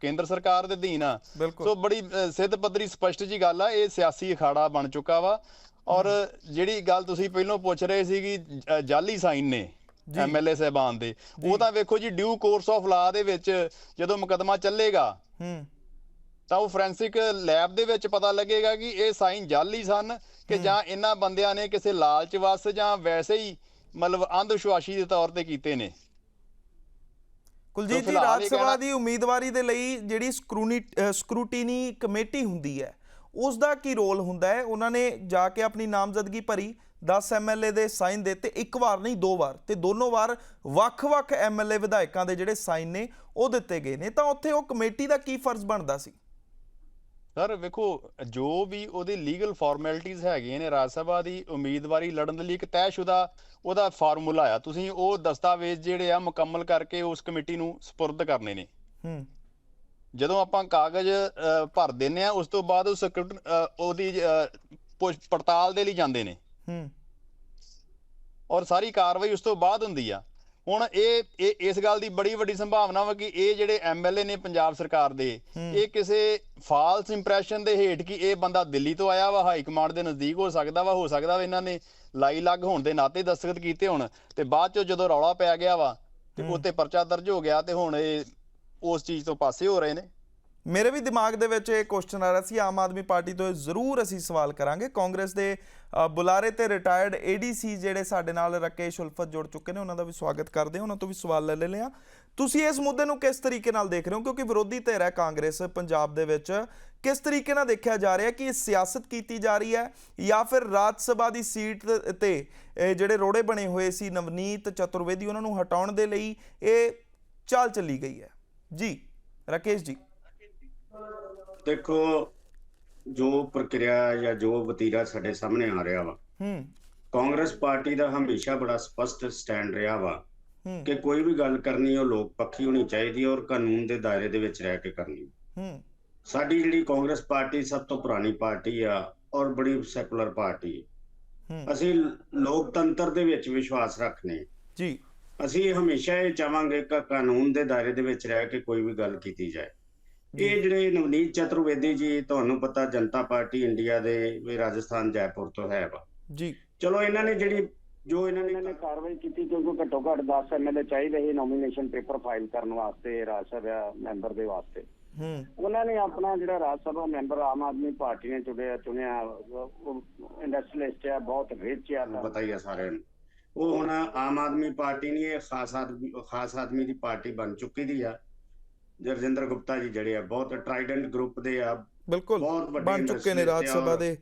ਕੇਂਦਰ ਸਰਕਾਰ ਦੇ ਅਧੀਨ ਆ। ਸੋ ਬੜੀ ਸਿੱਧ ਪੱਧਰੀ ਸਪਸ਼ਟ ਜੀ ਗੱਲ ਆ ਇਹ ਸਿਆਸੀ ਅਖਾੜਾ ਬਣ ਚੁੱਕਾ ਵਾ। ਔਰ ਜਿਹੜੀ ਗੱਲ ਤੁਸੀਂ ਪਹਿਲਾਂ ਪੁੱਛ ਰਹੇ ਸੀ ਕਿ ਜਾਲੀ ਸਾਈਨ ਨੇ। ਐਮਐਲਏ ਸਹਿਬਾਨ ਦੇ ਉਹ ਤਾਂ ਵੇਖੋ ਜੀ ਡਿਊ ਕੋਰਸ ਆਫ ਲਾ ਦੇ ਵਿੱਚ ਜਦੋਂ ਮੁਕਦਮਾ ਚੱਲੇਗਾ ਹੂੰ। ਤਾਂ ਉਹ ਫੋਰੈਂਸਿਕ ਲੈਬ ਦੇ ਵਿੱਚ ਪਤਾ ਲੱਗੇਗਾ ਕਿ ਇਹ ਸਾਈਨ ਜਾਲੀ ਸਨ ਕਿ ਜਾਂ ਇਹਨਾਂ ਬੰਦਿਆਂ ਨੇ ਕਿਸੇ ਲਾਲਚ ਵਸ ਜਾਂ ਵੈਸੇ ਹੀ ਮਤਲਬ ਅੰਧ ਵਿਸ਼ਵਾਸੀ ਦੇ ਤੌਰ ਤੇ ਕੀਤੇ ਨੇ। ਕੁਲਜੀਤ ਜੀ ਰਾਜ ਸਭਾ ਦੀ ਉਮੀਦਵਾਰੀ ਦੇ ਲਈ ਜਿਹੜੀ ਸਕਰੂਨੀ ਸਕਰੂਟੀਨੀ ਕਮੇਟੀ ਹੁੰਦੀ ਹੈ ਉਸ ਦਾ ਕੀ ਰੋਲ ਹੁੰਦਾ ਹੈ? ਉਹਨਾਂ ਨੇ ਜਾ ਕੇ ਆਪਣੀ ਨਾਮਜ਼ਦਗੀ ਭਰੀ 10 ਐਮਐਲਏ ਦੇ ਸਾਈਨ ਦਿੱਤੇ ਇੱਕ ਵਾਰ ਨਹੀਂ ਦੋ ਵਾਰ ਤੇ ਦੋਨੋਂ ਵਾਰ ਵੱਖ-ਵੱਖ ਐਮਐਲਏ ਵਿਧਾਇਕਾਂ ਦੇ ਜਿਹੜੇ ਸਾਈਨ ਨੇ ਉਹ ਦਿੱਤੇ ਗਏ ਨੇ। ਤਾਂ ਉੱਥੇ ਉਹ ਕਮੇਟੀ ਦਾ ਕੀ ਫਰਜ਼ ਬਣਦਾ ਸੀ? ਸਰ ਵੇਖੋ ਜੋ ਵੀ ਉਹਦੀ ਲੀਗਲ ਫਾਰਮੈਲਿਟੀਆਂ ਹੈਗੀਆਂ ਨੇ ਰਾਜ ਸਭਾ ਦੀ ਉਮੀਦਵਾਰੀ ਲੜਨ ਦੇ ਲਈ ਇੱਕ ਤੈਅਸ਼ੁਦਾ ਉਹਦਾ ਫਾਰਮੂਲਾ ਆ। ਤੁਸੀਂ ਉਹ ਦਸਤਾਵੇਜ਼ ਜਿਹੜੇ ਆ ਮੁਕੰਮਲ ਕਰਕੇ ਉਸ ਕਮੇਟੀ ਨੂੰ ਸਪੁਰਦ ਕਰਨੇ ਨੇ। ਹੂੰ। ਜਦੋਂ ਆਪਾਂ ਕਾਗਜ਼ ਭਰ ਦਿੰਨੇ ਆ ਉਸ ਤੋਂ ਬਾਅਦ ਉਹ ਸਕ੍ਰਿਪਟ ਉਹਦੀ ਪੜਤਾਲ ਦੇ ਲਈ ਜਾਂਦੇ ਨੇ। ਹੂੰ। ਔਰ ਸਾਰੀ ਕਾਰਵਾਈ ਉਸ ਤੋਂ ਬਾਅਦ ਹੁੰਦੀ ਆ। ਹੁਣ ਇਹ ਇਹ ਇਸ ਗੱਲ ਦੀ ਬੜੀ ਵੱਡੀ ਸੰਭਾਵਨਾ ਵਾ ਕਿ ਇਹ ਜਿਹੜੇ ਐਮਐਲਏ ਨੇ ਪੰਜਾਬ ਸਰਕਾਰ ਦੇ ਇਹ ਕਿਸੇ ਫਾਲਸ ਇੰਪ੍ਰੈਸ਼ਨ ਦੇ ਹੇਠ ਕਿ ਇਹ ਬੰਦਾ ਦਿੱਲੀ ਤੋਂ ਆਇਆ ਵਾ ਹਾਈ ਕਮਾਂਡ ਦੇ ਨਜ਼ਦੀਕ ਹੋ ਸਕਦਾ ਵਾ ਹੋ ਸਕਦਾ ਵਾ ਇਹਨਾਂ ਨੇ ਲਾਈ ਲੱਗ ਹੋਣ ਦੇ ਨਾਤੇ ਦਸਤਖਤ ਕੀਤੇ ਹੁਣ ਤੇ ਬਾਅਦ ਚੋਂ ਜਦੋਂ ਰੌਲਾ ਪੈ ਗਿਆ ਵਾ ਤੇ ਉੱਤੇ ਪਰਚਾ ਦਰਜ ਹੋ ਗਿਆ ਤੇ ਹੁਣ ਇਹ ਉਸ ਚੀਜ਼ ਤੋਂ ਪਾਸੇ ਹੋ ਰਹੇ ਨੇ। ਮੇਰੇ ਵੀ ਦਿਮਾਗ ਦੇ ਵਿੱਚ ਇਹ ਕੁਐਸਚਨ ਆ ਰਿਹਾ ਸੀ, ਆਮ ਆਦਮੀ ਪਾਰਟੀ ਤੋਂ ਇਹ ਜ਼ਰੂਰ ਅਸੀਂ ਸਵਾਲ ਕਰਾਂਗੇ। ਕਾਂਗਰਸ ਦੇ ਬੁਲਾਰੇ ਤੇ ਰਿਟਾਇਰਡ ਏਡੀਸੀ ਜਿਹੜੇ ਸਾਡੇ ਨਾਲ ਰਕੇਸ਼ ਉਲਫਤ ਜੁੜ ਚੁੱਕੇ ਨੇ, ਉਹਨਾਂ ਦਾ ਵੀ ਸਵਾਗਤ ਕਰਦੇ ਹਾਂ, ਉਹਨਾਂ ਤੋਂ ਵੀ ਸਵਾਲ ਲੈ ਲੈਂਦੇ ਹਾਂ। ਤੁਸੀਂ ਇਸ ਮੁੱਦੇ ਨੂੰ ਕਿਸ ਤਰੀਕੇ ਨਾਲ ਦੇਖ ਰਹੇ ਹੋ? ਕਿਉਂਕਿ ਵਿਰੋਧੀ ਧਿਰ ਹੈ ਕਾਂਗਰਸ ਪੰਜਾਬ ਦੇ ਵਿੱਚ। ਕਿਸ ਤਰੀਕੇ ਨਾਲ ਦੇਖਿਆ ਜਾ ਰਿਹਾ ਕਿ ਇਹ ਸਿਆਸਤ ਕੀਤੀ ਜਾ ਰਹੀ ਹੈ ਜਾਂ ਫਿਰ ਰਾਜ ਸਭਾ ਦੀ ਸੀਟ ਤੇ ਜਿਹੜੇ ਰੋੜੇ ਬਣੇ ਹੋਏ ਸੀ, ਨਵਨੀਤ ਚਤੁਰਵੇਦੀ, ਉਹਨਾਂ ਨੂੰ ਹਟਾਉਣ ਦੇ ਲਈ ਇਹ ਚਾਲ ਚੱਲੀ ਗਈ ਹੈ? ਜੀ, ਰਕੇਸ਼ ਜੀ। ਦੇਖੋ ਜੋ ਪ੍ਰਕਿਰਿਆ ਜਾਂ ਜੋ ਵਤੀਰਾ ਸਾਡੇ ਸਾਹਮਣੇ ਆ ਰਿਹਾ ਵਾ ਹੂੰ। ਕਾਂਗਰਸ ਪਾਰਟੀ ਦਾ ਹਮੇਸ਼ਾ ਬੜਾ ਸਪਸ਼ਟ ਸਟੈਂਡ ਰਿਹਾ ਵਾ ਕਿ ਕੋਈ ਵੀ ਗੱਲ ਕਰਨੀ ਉਹ ਲੋਕ ਪੱਖੀ ਹੋਣੀ ਚਾਹੀਦੀ ਹੈ ਔਰ ਕਾਨੂੰਨ ਦੇ ਦਾਇਰੇ ਦੇ ਵਿੱਚ ਰਹਿ ਕੇ ਕਰਨੀ। ਹੂੰ। ਸਾਡੀ ਜਿਹੜੀ ਕਾਂਗਰਸ ਪਾਰਟੀ ਸਭ ਤੋਂ ਪੁਰਾਣੀ ਪਾਰਟੀ ਆ ਔਰ ਬੜੀ ਸੈਕੂਲਰ ਪਾਰਟੀ। ਹੂੰ। ਅਸੀਂ ਲੋਕਤੰਤਰ ਦੇ ਵਿੱਚ ਵਿਸ਼ਵਾਸ ਰੱਖਨੇ ਜੀ। ਅਸੀਂ ਹਮੇਸ਼ਾ ਇਹ ਚਾਹਾਂਗੇ ਕਿ ਕਾਨੂੰਨ ਦੇ ਦਾਇਰੇ ਦੇ ਵਿੱਚ ਰਹਿ ਕੇ ਕੋਈ ਵੀ ਗੱਲ ਕੀਤੀ ਜਾਏ। ਇਹ ਜਿਹੜੇ ਨਵਨੀਤ ਚਤੁਰਵੇਦੀ ਜੀ ਤੁਹਾਨੂੰ ਪਤਾ ਜਨਤਾ ਪਾਰਟੀ ਇੰਡੀਆ ਦੇ ਵੀ ਰਾਜਸਥਾਨ ਜੈਪੁਰ ਤੋਂ ਹੈ ਵਾ। ਜੀ। ਚਲੋ ਇਹਨਾਂ ਨੇ ਜਿਹੜੀ ਜੋ ਇਹਨਾਂ ਨੇ ਕਾਰਵਾਈ ਕੀਤੀ ਕਿਉਂਕਿ ਘੱਟੋ ਘੱਟ 10 ਐਮਐਲਏ ਚਾਹੀਦੇ ਸੀ ਨੋਮੀਨੇਸ਼ਨ ਪੇਪਰ ਫਾਈਲ ਕਰਨ ਵਾਸਤੇ ਰਾਜ ਸਭਾ ਮੈਂਬਰ ਦੇ ਵਾਸਤੇ। ਹੂੰ। ਉਹਨਾਂ ਨੇ ਆਪਣਾ ਜਿਹੜਾ ਰਾਜ ਸਭਾ ਮੈਂਬਰ ਆਮ ਆਦਮੀ ਪਾਰਟੀ ਨੇ ਚੁਣਿਆ ਚੁਣਿਆ ਇੰਡਸਟਰੀਲਿਸਟ ਹੈ ਬਹੁਤ ਰਿਚ ਆ। ਪਤਾ ਹੀ ਆ ਸਾਰਿਆਂ ਨੂੰ। ਉਹ ਹੁਣ ਆਮ ਆਦਮੀ ਪਾਰਟੀ ਨਹੀਂ ਇਹ ਖਾਸ ਆਦਮੀ ਖਾਸ ਆਦਮੀ ਦੀ ਪਾਰਟੀ ਬਣ ਚੁੱਕੀ ਦੀ ਆ। ਜਰਜਿੰਦਰ ਗੁਪਤਾ ਜੀ ਜਿਹੜੇ ਆ ਬਹੁਤ ਟ੍ਰਾਈਡੈਂਟ ਗਰੁੱਪ ਦੇ ਆ ਬਿਲਕੁਲ ਬਹੁਤ ਵੱਡੇ ਬਣ ਚੁੱਕੇ ਨੇ ਰਾਜ ਸਭਾ ਦੇ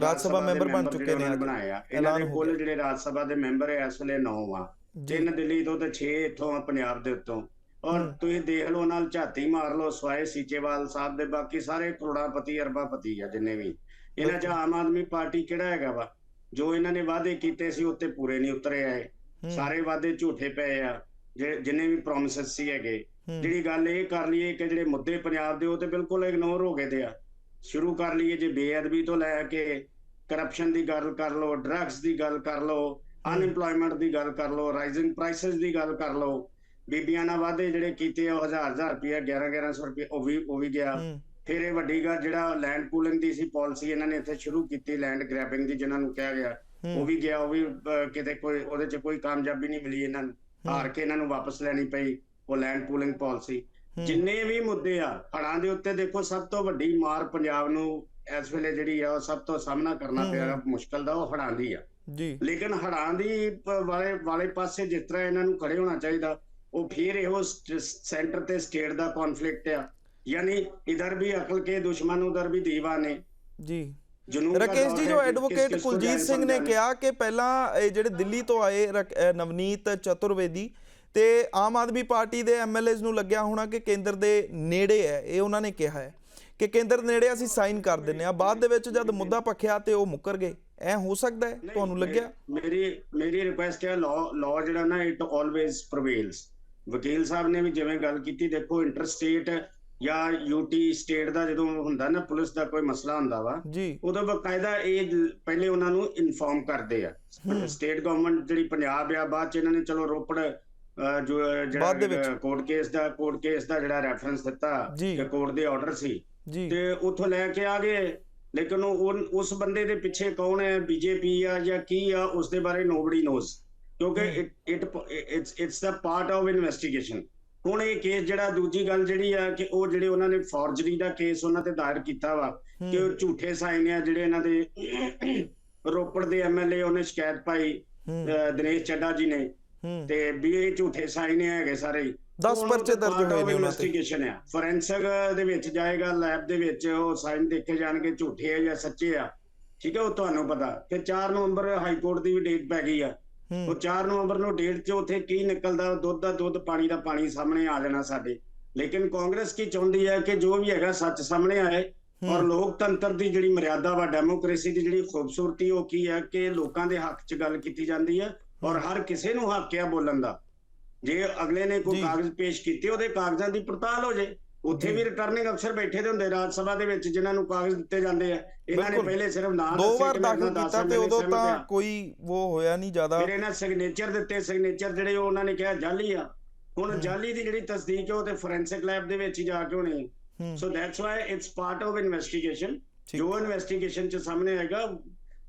ਰਾਜ ਸਭਾ ਮੈਂਬਰ ਬਣ ਚੁੱਕੇ ਨੇ ਉਹਨਾਂ ਅੱਜ। ਬਣਾਏ ਆ। ਇਹਨਾਂ ਦੇ ਕੁੱਲ। ਜਿਹੜੇ ਰਾਜ ਸਭਾ ਦੇ ਮੈਂਬਰ ਹੈ ਇਸ ਵੇਲੇ 9 ਆ। ਤਿੰਨ ਦਿੱਲੀ ਤੋਂ ਤੇ 6 ਇੱਥੋਂ ਆ ਪੰਜਾਬ ਦੇ ਉੱਤੋਂ। ਔਰ। ਤੁਸੀਂ ਦੇਖ ਲਓ ਨਾਲ ਝਾਤੀ ਮਾਰ ਲਓ ਸਵਾਏ ਸੀਚੇਵਾਲ ਸਾਹਿਬ ਦੇ ਬਾਕੀ ਸਾਰੇ ਕਰੋੜਾਪਤੀ ਅਰਬਾਪਤੀ ਆ ਜਿੰਨੇ ਵੀ। ਇਹਨਾਂ 'ਚ ਆਮ ਆਦਮੀ ਪਾਰਟੀ ਕਿਹੜਾ ਹੈਗਾ ਵਾ? ਜੋ ਇਹਨਾਂ ਨੇ ਵਾਅਦੇ ਕੀਤੇ ਸੀ ਉੱਤੇ ਪੂਰੇ ਨਹੀਂ ਉਤਰੇ ਆਏ। ਸਾਰੇ ਵਾਅਦੇ ਝੂਠੇ ਪਏ ਆ। ਜਿੰਨੇ ਵੀ ਪ੍ਰੋਮਿਸਸ ਸੀ ਹੈਗੇ ਜਿਹੜੀ ਗੱਲ ਇਹ ਕਰ ਲਈਏ ਕਿ ਜਿਹੜੇ ਮੁੱਦੇ ਪੰਜਾਬ ਦੇ ਉਹ ਤੇ ਬਿਲਕੁਲ ਇਗਨੋਰ ਹੋ ਗਏ ਦੇ ਆ। ਸ਼ੁਰੂ ਕਰ ਲਈਏ ਜੇ ਬੇਅਦਬੀ ਤੋਂ ਲੈ ਕੇ ਕਰਪਸ਼ਨ ਦੀ ਗੱਲ ਕਰ ਲਓ ਡਰੱਗਸ ਦੀ ਗੱਲ ਕਰ ਲਓ ਅਨਇੰਪਲੋਇਮੈਂਟ ਦੀ ਗੱਲ ਕਰ ਲਓ ਰਾਈਜ਼ਿੰਗ ਪ੍ਰਾਈਸਸ ਦੀ ਗੱਲ ਕਰ ਲਓ ਬੀਬੀਆਂ ਨਾਲ ਵਾਅਦੇ ਜਿਹੜੇ ਕੀਤੇ ਆ ਉਹ ਹਜ਼ਾਰ ਹਜ਼ਾਰ ਰੁਪਏ 11 1100 ਰੁਪਏ ਉਹ ਵੀ ਉਹ ਵੀ ਗਿਆ। ਫਿਰ ਇਹ ਵੱਡੀ ਗੱਲ ਜਿਹੜਾ ਲੈਂਡ ਪੂਲਿੰਗ ਦੀ ਸੀ ਪਾਲਿਸੀ ਇਹਨਾਂ ਨੇ ਇੱਥੇ ਸ਼ੁਰੂ ਕੀਤੀ ਲੈਂਡ ਗ੍ਰੈਬਿੰਗ ਦੀ ਜਿਨ੍ਹਾਂ ਨੂੰ ਕਿਹਾ ਗਿਆ। ਉਹ ਵੀ ਗਿਆ ਉਹ ਵੀ ਕਿਤੇ ਕੋਈ ਉਹਦੇ 'ਚ ਕੋਈ ਕਾਮਯਾਬੀ ਨਹੀਂ ਮਿਲੀ ਇਹਨਾਂ ਨੂੰ। ਹਾਰ ਕੇ ਇਹਨਾਂ ਨੂੰ ਵਾਪਸ ਲੈਣੀ ਪਈ। ਉਹ ਲੈਂਡ ਪੂਲਿੰਗ ਪਾਲਿਸੀ। ਜਿੰਨੇ ਵੀ ਮੁੱਦੇ ਆ ਹੜਾਂ ਦੇ ਉੱਤੇ ਦੇਖੋ ਸਭ ਤੋਂ ਵੱਡੀ ਮਾਰ ਪੰਜਾਬ ਨੂੰ ਇਸ ਵੇਲੇ ਜਿਹੜੀ ਆ ਸਭ ਤੋਂ ਸਾਹਮਣਾ ਕਰਨਾ ਪਿਆ ਰਿਹਾ ਮੁਸ਼ਕਲ ਦਾ ਉਹ ਹੜਾਂ ਦੀ ਆ। ਜੀ। ਲੇਕਿਨ ਹੜਾਂ ਦੀ ਵਾਲੇ ਵਾਲੇ ਪਾਸੇ ਜਿਸ ਤਰ੍ਹਾਂ ਇਹਨਾਂ ਨੂੰ ਖੜੇ ਹੋਣਾ ਚਾਹੀਦਾ ਉਹ ਫੇਰ ਇਹੋ ਸੈਂਟਰ ਤੇ ਸਟੇਟ ਦਾ ਕਨਫਲਿਕਟ ਆ। ਯਾਨੀ ਇਧਰ ਵੀ ਅਕਲ ਕੇ ਦੁਸ਼ਮਣ ਉਧਰ ਵੀ دیਵਾਨੇ ਜੀ। ਰਕੇਸ਼ ਜੀ ਜੋ ਐਡਵੋਕੇਟ ਕੁਲਜੀਤ ਸਿੰਘ ਨੇ ਕਿਹਾ ਕਿ ਪਹਿਲਾਂ ਜਿਹੜੇ ਦਿੱਲੀ ਤੋਂ ਆਏ ਨਵਨੀਤ ਚਤੁਰਵੇਦੀ ਤੇ ਆਮ ਆਦਮੀ ਪਾਰਟੀ ਦੇ ਐਮਐਲਏਜ਼ ਨੂੰ ਲੱਗਿਆ ਹੋਣਾ ਕਿ ਕੇਂਦਰ ਦੇ ਨੇੜੇ ਹੈ ਇਹ ਉਹਨਾਂ ਨੇ ਕਿਹਾ ਹੈ ਕਿ ਕੇਂਦਰ ਨੇੜੇ ਅਸੀਂ ਸਾਈਨ ਕਰ ਦਿੰਨੇ ਆ ਬਾਅਦ ਦੇ ਵਿੱਚ ਜਦ ਮੁੱਦਾ ਪੱਖਿਆ ਤੇ ਉਹ ਮੁੱਕਰ ਗਏ। ਐ ਹੋ ਸਕਦਾ ਹੈ? ਤੁਹਾਨੂੰ ਲੱਗਿਆ? ਮੇਰੀ ਮੇਰੀ ਰਿਕੁਐਸਟ ਹੈ ਲਾਅ ਲਾਅ ਜਿਹੜਾ ਨਾ ਇਟ ਆਲਵੇਜ਼ ਪ੍ਰਵੇਲਸ ਵਕੀਲ ਸਾਹਿਬ ਨੇ ਵੀ ਜਿਵੇਂ ਗੱਲ ਕੀਤੀ ਦੇਖੋ ਇੰਟਰਸਟੇਟ ਜਾਂ ਯੂਟੀ ਸਟੇਟ ਦਾ ਜਦੋਂ ਹੁੰਦਾ ਨਾ ਪੁਲਿਸ ਦਾ ਕੋਈ ਮਸਲਾ ਹੁੰਦਾ ਵਾ ਉਦੋਂ ਬਕਾਇਦਾ ਇਹ ਪਹਿਲੇ ਉਹਨਾਂ ਨੂੰ ਇਨਫੋਰਮ ਕਰਦੇ ਆ। ਸਟੇਟ ਗਵਰਨਮੈਂਟ ਜਿਹੜੀ ਪੰਜਾਬ ਆ ਬਾਅਦ ਚ ਇਹਨਾਂ ਨੇ ਚਲੋ ਰੋਪੜ ਜੋ। ਜਿਹੜਾ ਕੋਰਟ ਕੇਸ ਦਾ ਕੋਰਟ ਕੇਸ ਦਾ ਜਿਹੜਾ ਰੈਫਰੈਂਸ ਦਿੱਤਾ। ਕਿ ਕੋਰਟ ਦੇ ਆਰਡਰ ਸੀ। ਤੇ ਉੱਥੋਂ ਲੈ ਕੇ ਆ ਗਏ। ਲੇਕਿਨ ਉਹ ਉਸ ਬੰਦੇ ਦੇ ਪਿੱਛੇ ਕੌਣ ਹੈ? ਬੀਜੇਪੀ ਆ ਜਾਂ ਕੀ ਆ? ਉਸ ਦੇ ਬਾਰੇ ਨੋਬਡੀ ਨੋਜ਼ ਕਿਉਂਕਿ। It it it's it's the part of investigation ਹੁਣ ਇਹ ਕੇਸ ਜਿਹੜਾ ਦੂਜੀ ਗੱਲ ਜਿਹੜੀ ਆ ਕਿ ਉਹ ਜਿਹੜੇ ਉਹਨਾਂ ਨੇ ਫੋਰਜਰੀ ਦਾ ਕੇਸ ਉਹਨਾਂ ਤੇ ਦਾਇਰ ਕੀਤਾ ਵਾ ਕਿ ਉਹ ਝੂਠੇ ਸਾਈਨ ਆ ਜਿਹੜੇ ਇਹਨਾਂ ਦੇ ਰੋਪੜ ਦੇ ਐਮਐਲਏ ਉਹਨੇ ਸ਼ਿਕਾਇਤ ਪਾਈ ਦਿਨੇਸ਼ ਚੱਡਾ ਜੀ ਨੇ। ਤੇ ਵੀ ਇਹ ਝੂਠੇ ਸਾਈਨ ਹੈਗੇ ਸਾਰੇ ਹੀ। 10 ਉਹ ਪਰਚੇ ਦਰਜ ਹੋਏ ਨੇ ਉਹਨਾਂ ਤੇ। ਇਨਵੈਸਟੀਗੇਸ਼ਨ ਆ। ਫੋਰੈਂਸਿਕ ਦੇ ਵਿੱਚ ਜਾਏਗਾ ਲੈਬ ਦੇ ਵਿੱਚ ਉਹ ਸਾਈਨ ਦੇਖੇ ਜਾਣਗੇ ਝੂਠੇ ਆ ਜਾਂ ਸੱਚੇ ਆ। ਠੀਕ ਹੈ ਉਹ ਤੁਹਾਨੂੰ ਪਤਾ। ਤੇ 4 ਨਵੰਬਰ ਹਾਈ ਕੋਰਟ ਦੀ ਵੀ ਡੇਟ ਪੈ ਗਈ ਆ। ਉਹ ਹੂੰ 4 ਨਵੰਬਰ ਨੂੰ ਡੇਟ 'ਚ ਉੱਥੇ ਕੀ ਨਿਕਲਦਾ ਦੁੱਧ ਦਾ ਦੁੱਧ ਪਾਣੀ ਦਾ ਪਾਣੀ ਸਾਹਮਣੇ ਆ ਜਾਣਾ ਸਾਡੇ। ਲੇਕਿਨ ਕਾਂਗਰਸ ਕੀ ਚਾਹੁੰਦੀ ਹੈ ਕਿ ਜੋ ਵੀ ਹੈਗਾ ਸੱਚ ਸਾਹਮਣੇ ਆਏ ਔਰ ਲੋਕਤੰਤਰ ਦੀ ਜਿਹੜੀ ਮਰਿਆਦਾ ਵਾ ਡੈਮੋਕ੍ਰੇਸੀ ਦੀ ਜਿਹੜੀ ਖੂਬਸੂਰਤੀ ਉਹ ਕੀ ਹੈ ਕਿ ਲੋਕਾਂ ਦੇ ਹੱਕ 'ਚ ਗੱਲ ਕੀਤੀ ਜਾਂਦੀ ਹੈ ਔਰ ਹਰ ਕਿਸੇ ਨੂੰ ਹੱਕ ਹੈ ਬੋਲਣ ਦਾ ਜੇ ਅਗਲੇ ਨੇ ਕੋਈ। ਕਾਗਜ਼ ਪੇਸ਼ ਕੀਤੇ ਉਹਦੇ ਕਾਗਜ਼ਾਂ ਦੀ ਪੜਤਾਲ ਹੋ ਜੇ ਉੱਥੇ। ਵੀ ਰਿਟਰਨਿੰਗ ਅਫਸਰ ਬੈਠੇ ਦੇ ਹੁੰਦੇ ਰਾਜ ਸਭਾ ਦੇ ਵਿੱਚ ਜਿਨ੍ਹਾਂ ਨੂੰ ਕਾਗਜ਼ ਦਿੱਤੇ ਜਾਂਦੇ ਆ ਇਹਨਾਂ ਨੇ। ਪਹਿਲੇ ਸਿਰਫ ਨਾਂ ਦੋ ਵਾਰ ਦਾਖਲ ਕੀਤਾ ਤੇ ਉਦੋਂ ਤਾਂ। ਕੋਈ ਉਹ ਹੋਇਆ ਨਹੀਂ ਜ਼ਿਆਦਾ ਫਿਰ ਇਹਨਾਂ ਸਿਗਨੇਚਰ ਦਿੱਤੇ ਸਿਗਨੇਚਰ ਜਿਹੜੇ ਉਹ ਉਹਨਾਂ ਨੇ ਕਿਹਾ ਜਾਲੀ ਆ ਹੁਣ। ਜਾਲੀ ਦੀ ਜਿਹੜੀ ਤਸਦੀਕ ਹੈ ਉਹ ਤੇ ਫੋਰੈਂਸਿਕ ਲੈਬ ਦੇ ਵਿੱਚ ਹੀ ਜਾ ਕੇ ਹੋਣੀ so that's why it's part of investigation. ਜੋ ਇਨਵੈਸਟੀਗੇਸ਼ਨ ਚ ਸਾਹਮਣੇ ਆਏਗਾ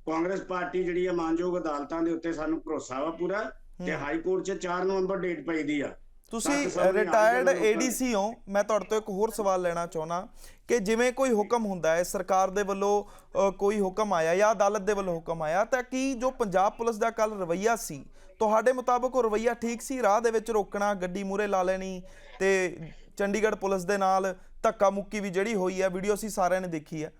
ਕਾਂਗਰਸ ਪਾਰਟੀ ਜਿਹੜੀ ਹੈ ਮਾਨਯੋਗ ਅਦਾਲਤਾਂ ਦੇ ਉੱਤੇ ਸਾਨੂੰ ਭਰੋਸਾ ਵਾ ਪੂਰਾ ਤੇ। ਹਾਈ ਕੋਰਟ ਚ 4 ਨਵੰਬਰ ਡੇਟ ਪਈ ਦੀ ਆ ਤੁਸੀਂ ਰਿਟਾਇਰਡ। ਏਡੀਸੀ ਹੋ ਮੈਂ ਤੁਹਾਡੇ ਤੋਂ ਇੱਕ ਹੋਰ ਸਵਾਲ ਲੈਣਾ ਚਾਹੁੰਦਾ ਕਿ ਜਿਵੇਂ ਕੋਈ ਹੁਕਮ ਹੁੰਦਾ ਹੈ ਸਰਕਾਰ ਦੇ ਵੱਲੋਂ ਕੋਈ ਹੁਕਮ ਆਇਆ ਜਾਂ ਅਦਾਲਤ ਦੇ ਵੱਲੋਂ ਹੁਕਮ ਆਇਆ ਤਾਂ ਕੀ ਜੋ ਪੰਜਾਬ ਪੁਲਿਸ ਦਾ ਕੱਲ ਰਵਈਆ ਸੀ ਤੁਹਾਡੇ ਮੁਤਾਬਕ ਉਹ ਰਵਈਆ ਠੀਕ ਸੀ ਰਾਹ ਦੇ ਵਿੱਚ ਰੋਕਣਾ ਗੱਡੀ ਮੂਰੇ ਲਾ ਲੈਣੀ ਤੇ ਚੰਡੀਗੜ੍ਹ ਪੁਲਿਸ ਦੇ ਨਾਲ ਧੱਕਾ ਮੁੱਕੀ ਵੀ ਜਿਹੜੀ ਹੋਈ ਹੈ ਵੀਡੀਓ ਅਸੀਂ ਸਾਰਿਆਂ ਨੇ ਦੇਖੀ ਹੈ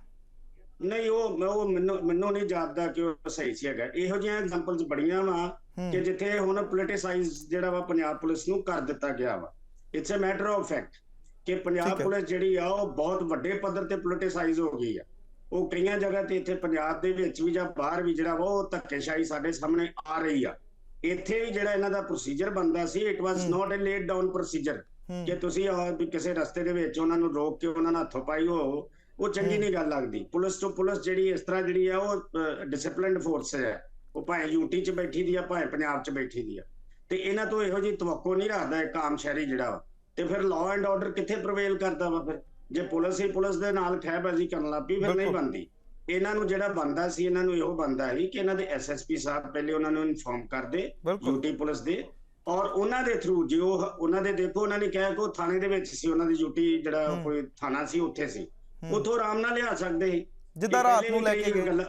ਨਹੀਂ ਉਹ ਮੈਂ ਉਹ ਮੈਨੂੰ ਮੈਨੂੰ ਨਹੀਂ ਜਾਪਦਾ ਕਿ ਉਹ ਸਹੀ ਸੀ ਹੈਗਾ। ਇਹੋ ਜਿਹੀਆਂ ਐਗਜ਼ਾਮਪਲਸ ਬੜੀਆਂ ਵਾ ਕਿ ਜਿੱਥੇ ਹੁਣ ਪੋਲਿਟਿਸਾਈਜ਼ ਜਿਹੜਾ ਵਾ ਪੰਜਾਬ ਪੁਲਿਸ ਨੂੰ ਕਰ ਦਿੱਤਾ ਗਿਆ ਵਾ। It's a matter of fact ਕਿ ਪੰਜਾਬ। ਪੁਲਿਸ ਜਿਹੜੀ ਆ ਉਹ ਬਹੁਤ ਵੱਡੇ ਪੱਧਰ ਤੇ ਪੋਲਿਟਿਸਾਈਜ਼ ਹੋ ਗਈ ਆ। ਉਹ ਕਈਆਂ ਜਗ੍ਹਾ ਤੇ ਇੱਥੇ ਪੰਜਾਬ ਦੇ ਵਿੱਚ ਵੀ ਜਾਂ ਬਾਹਰ ਵੀ ਜਿਹੜਾ ਵਾ ਉਹ ਧੱਕੇਸ਼ਾਹੀ ਸਾਡੇ ਸਾਹਮਣੇ ਆ ਰਹੀ ਆ। ਇੱਥੇ ਵੀ ਜਿਹੜਾ ਇਹਨਾਂ ਦਾ ਪ੍ਰੋਸੀਜਰ ਬੰਦਾ ਸੀ it was. Not a laid down procedure ਕਿ ਤੁਸੀਂ ਕਿਸੇ ਰਸਤੇ ਦੇ ਵਿੱਚ ਉਹਨਾਂ ਨੂੰ ਰੋਕ ਕੇ ਉਹਨਾਂ ਨਾਲ ਹੱਥੋਂ ਪਾਈ ਹੋ ਉਹ ਚੰਗੀ। ਨਹੀਂ ਗੱਲ ਲੱਗਦੀ ਪੁਲਿਸ ਤੋਂ ਪੁਲਿਸ ਜਿਹੜੀ ਇਸ ਤਰ੍ਹਾਂ ਜਿਹੜੀ ਆ ਉਹ ਡਿਸਪਲਿਨਡ ਫੋਰਸ ਹੈ ਉਹ ਭਾਵੇਂ ਯੂਟੀ ਚ ਬੈਠੀ ਦੀ ਆ ਭਾਵੇਂ ਪੰਜਾਬ ਚ ਬੈਠੀ ਦੀ ਆ ਤੇ ਇਹਨਾਂ ਤੋਂ ਇਹੋ ਜਿਹੀ ਤਵੱਕੋ ਨਹੀਂ ਰੱਖਦਾ ਇੱਕ ਆਮ ਸ਼ਹਿਰੀ ਜਿਹੜਾ ਤੇ ਫਿਰ ਲਾਅ ਐਂਡ ਆਰਡਰ ਕਿੱਥੇ ਪ੍ਰਵੇਲ ਕਰਦਾ ਵਾ ਫਿਰ ਜੇ ਪੁਲਿਸ ਹੀ ਪੁਲਿਸ ਦੇ ਨਾਲ ਖਹਿਬਾਜ਼ੀ ਕਰਨ ਲੱਗ ਪਈ ਫਿਰ ਨਹੀਂ। ਬੰਦੀ ਇਹਨਾਂ ਨੂੰ ਜਿਹੜਾ ਬੰਦਾ ਸੀ ਇਹਨਾਂ ਨੂੰ ਇਹੋ ਬੰਦਾ ਹੈ ਕਿ ਇਹਨਾਂ ਦੇ ਐਸਐਸਪੀ ਸਾਹਿਬ ਪਹਿਲੇ ਉਹਨਾਂ ਨੂੰ ਇਨਫੋਰਮ ਕਰਦੇ ਯੂਟੀ ਪੁਲਿਸ ਦੇ ਔਰ ਉਹਨਾਂ ਦੇ ਥਰੂ ਜੇ ਉਹ ਉਹਨਾਂ ਦੇ ਦੇਖੋ ਉਹਨਾਂ ਨੇ ਕਿਹਾ ਕਿ ਉਹ ਥਾਣੇ ਦੇ ਵਿੱਚ ਸੀ ਉਹਨਾਂ ਦੀ ਡਿਊਟੀ ਜਿਹੜਾ। ਕੋਈ ਥਾਣਾ ਸੀ ਉੱਥੇ ਸੀ। ਉੱਥੋਂ ਆਰਾਮ ਨਾਲ ਲਿਆ ਸਕਦੇ ਸੀ। ਜਿੱਦਾਂ ਰਾਤ ਨੂੰ ਲੈ ਕੇ ਗਏ।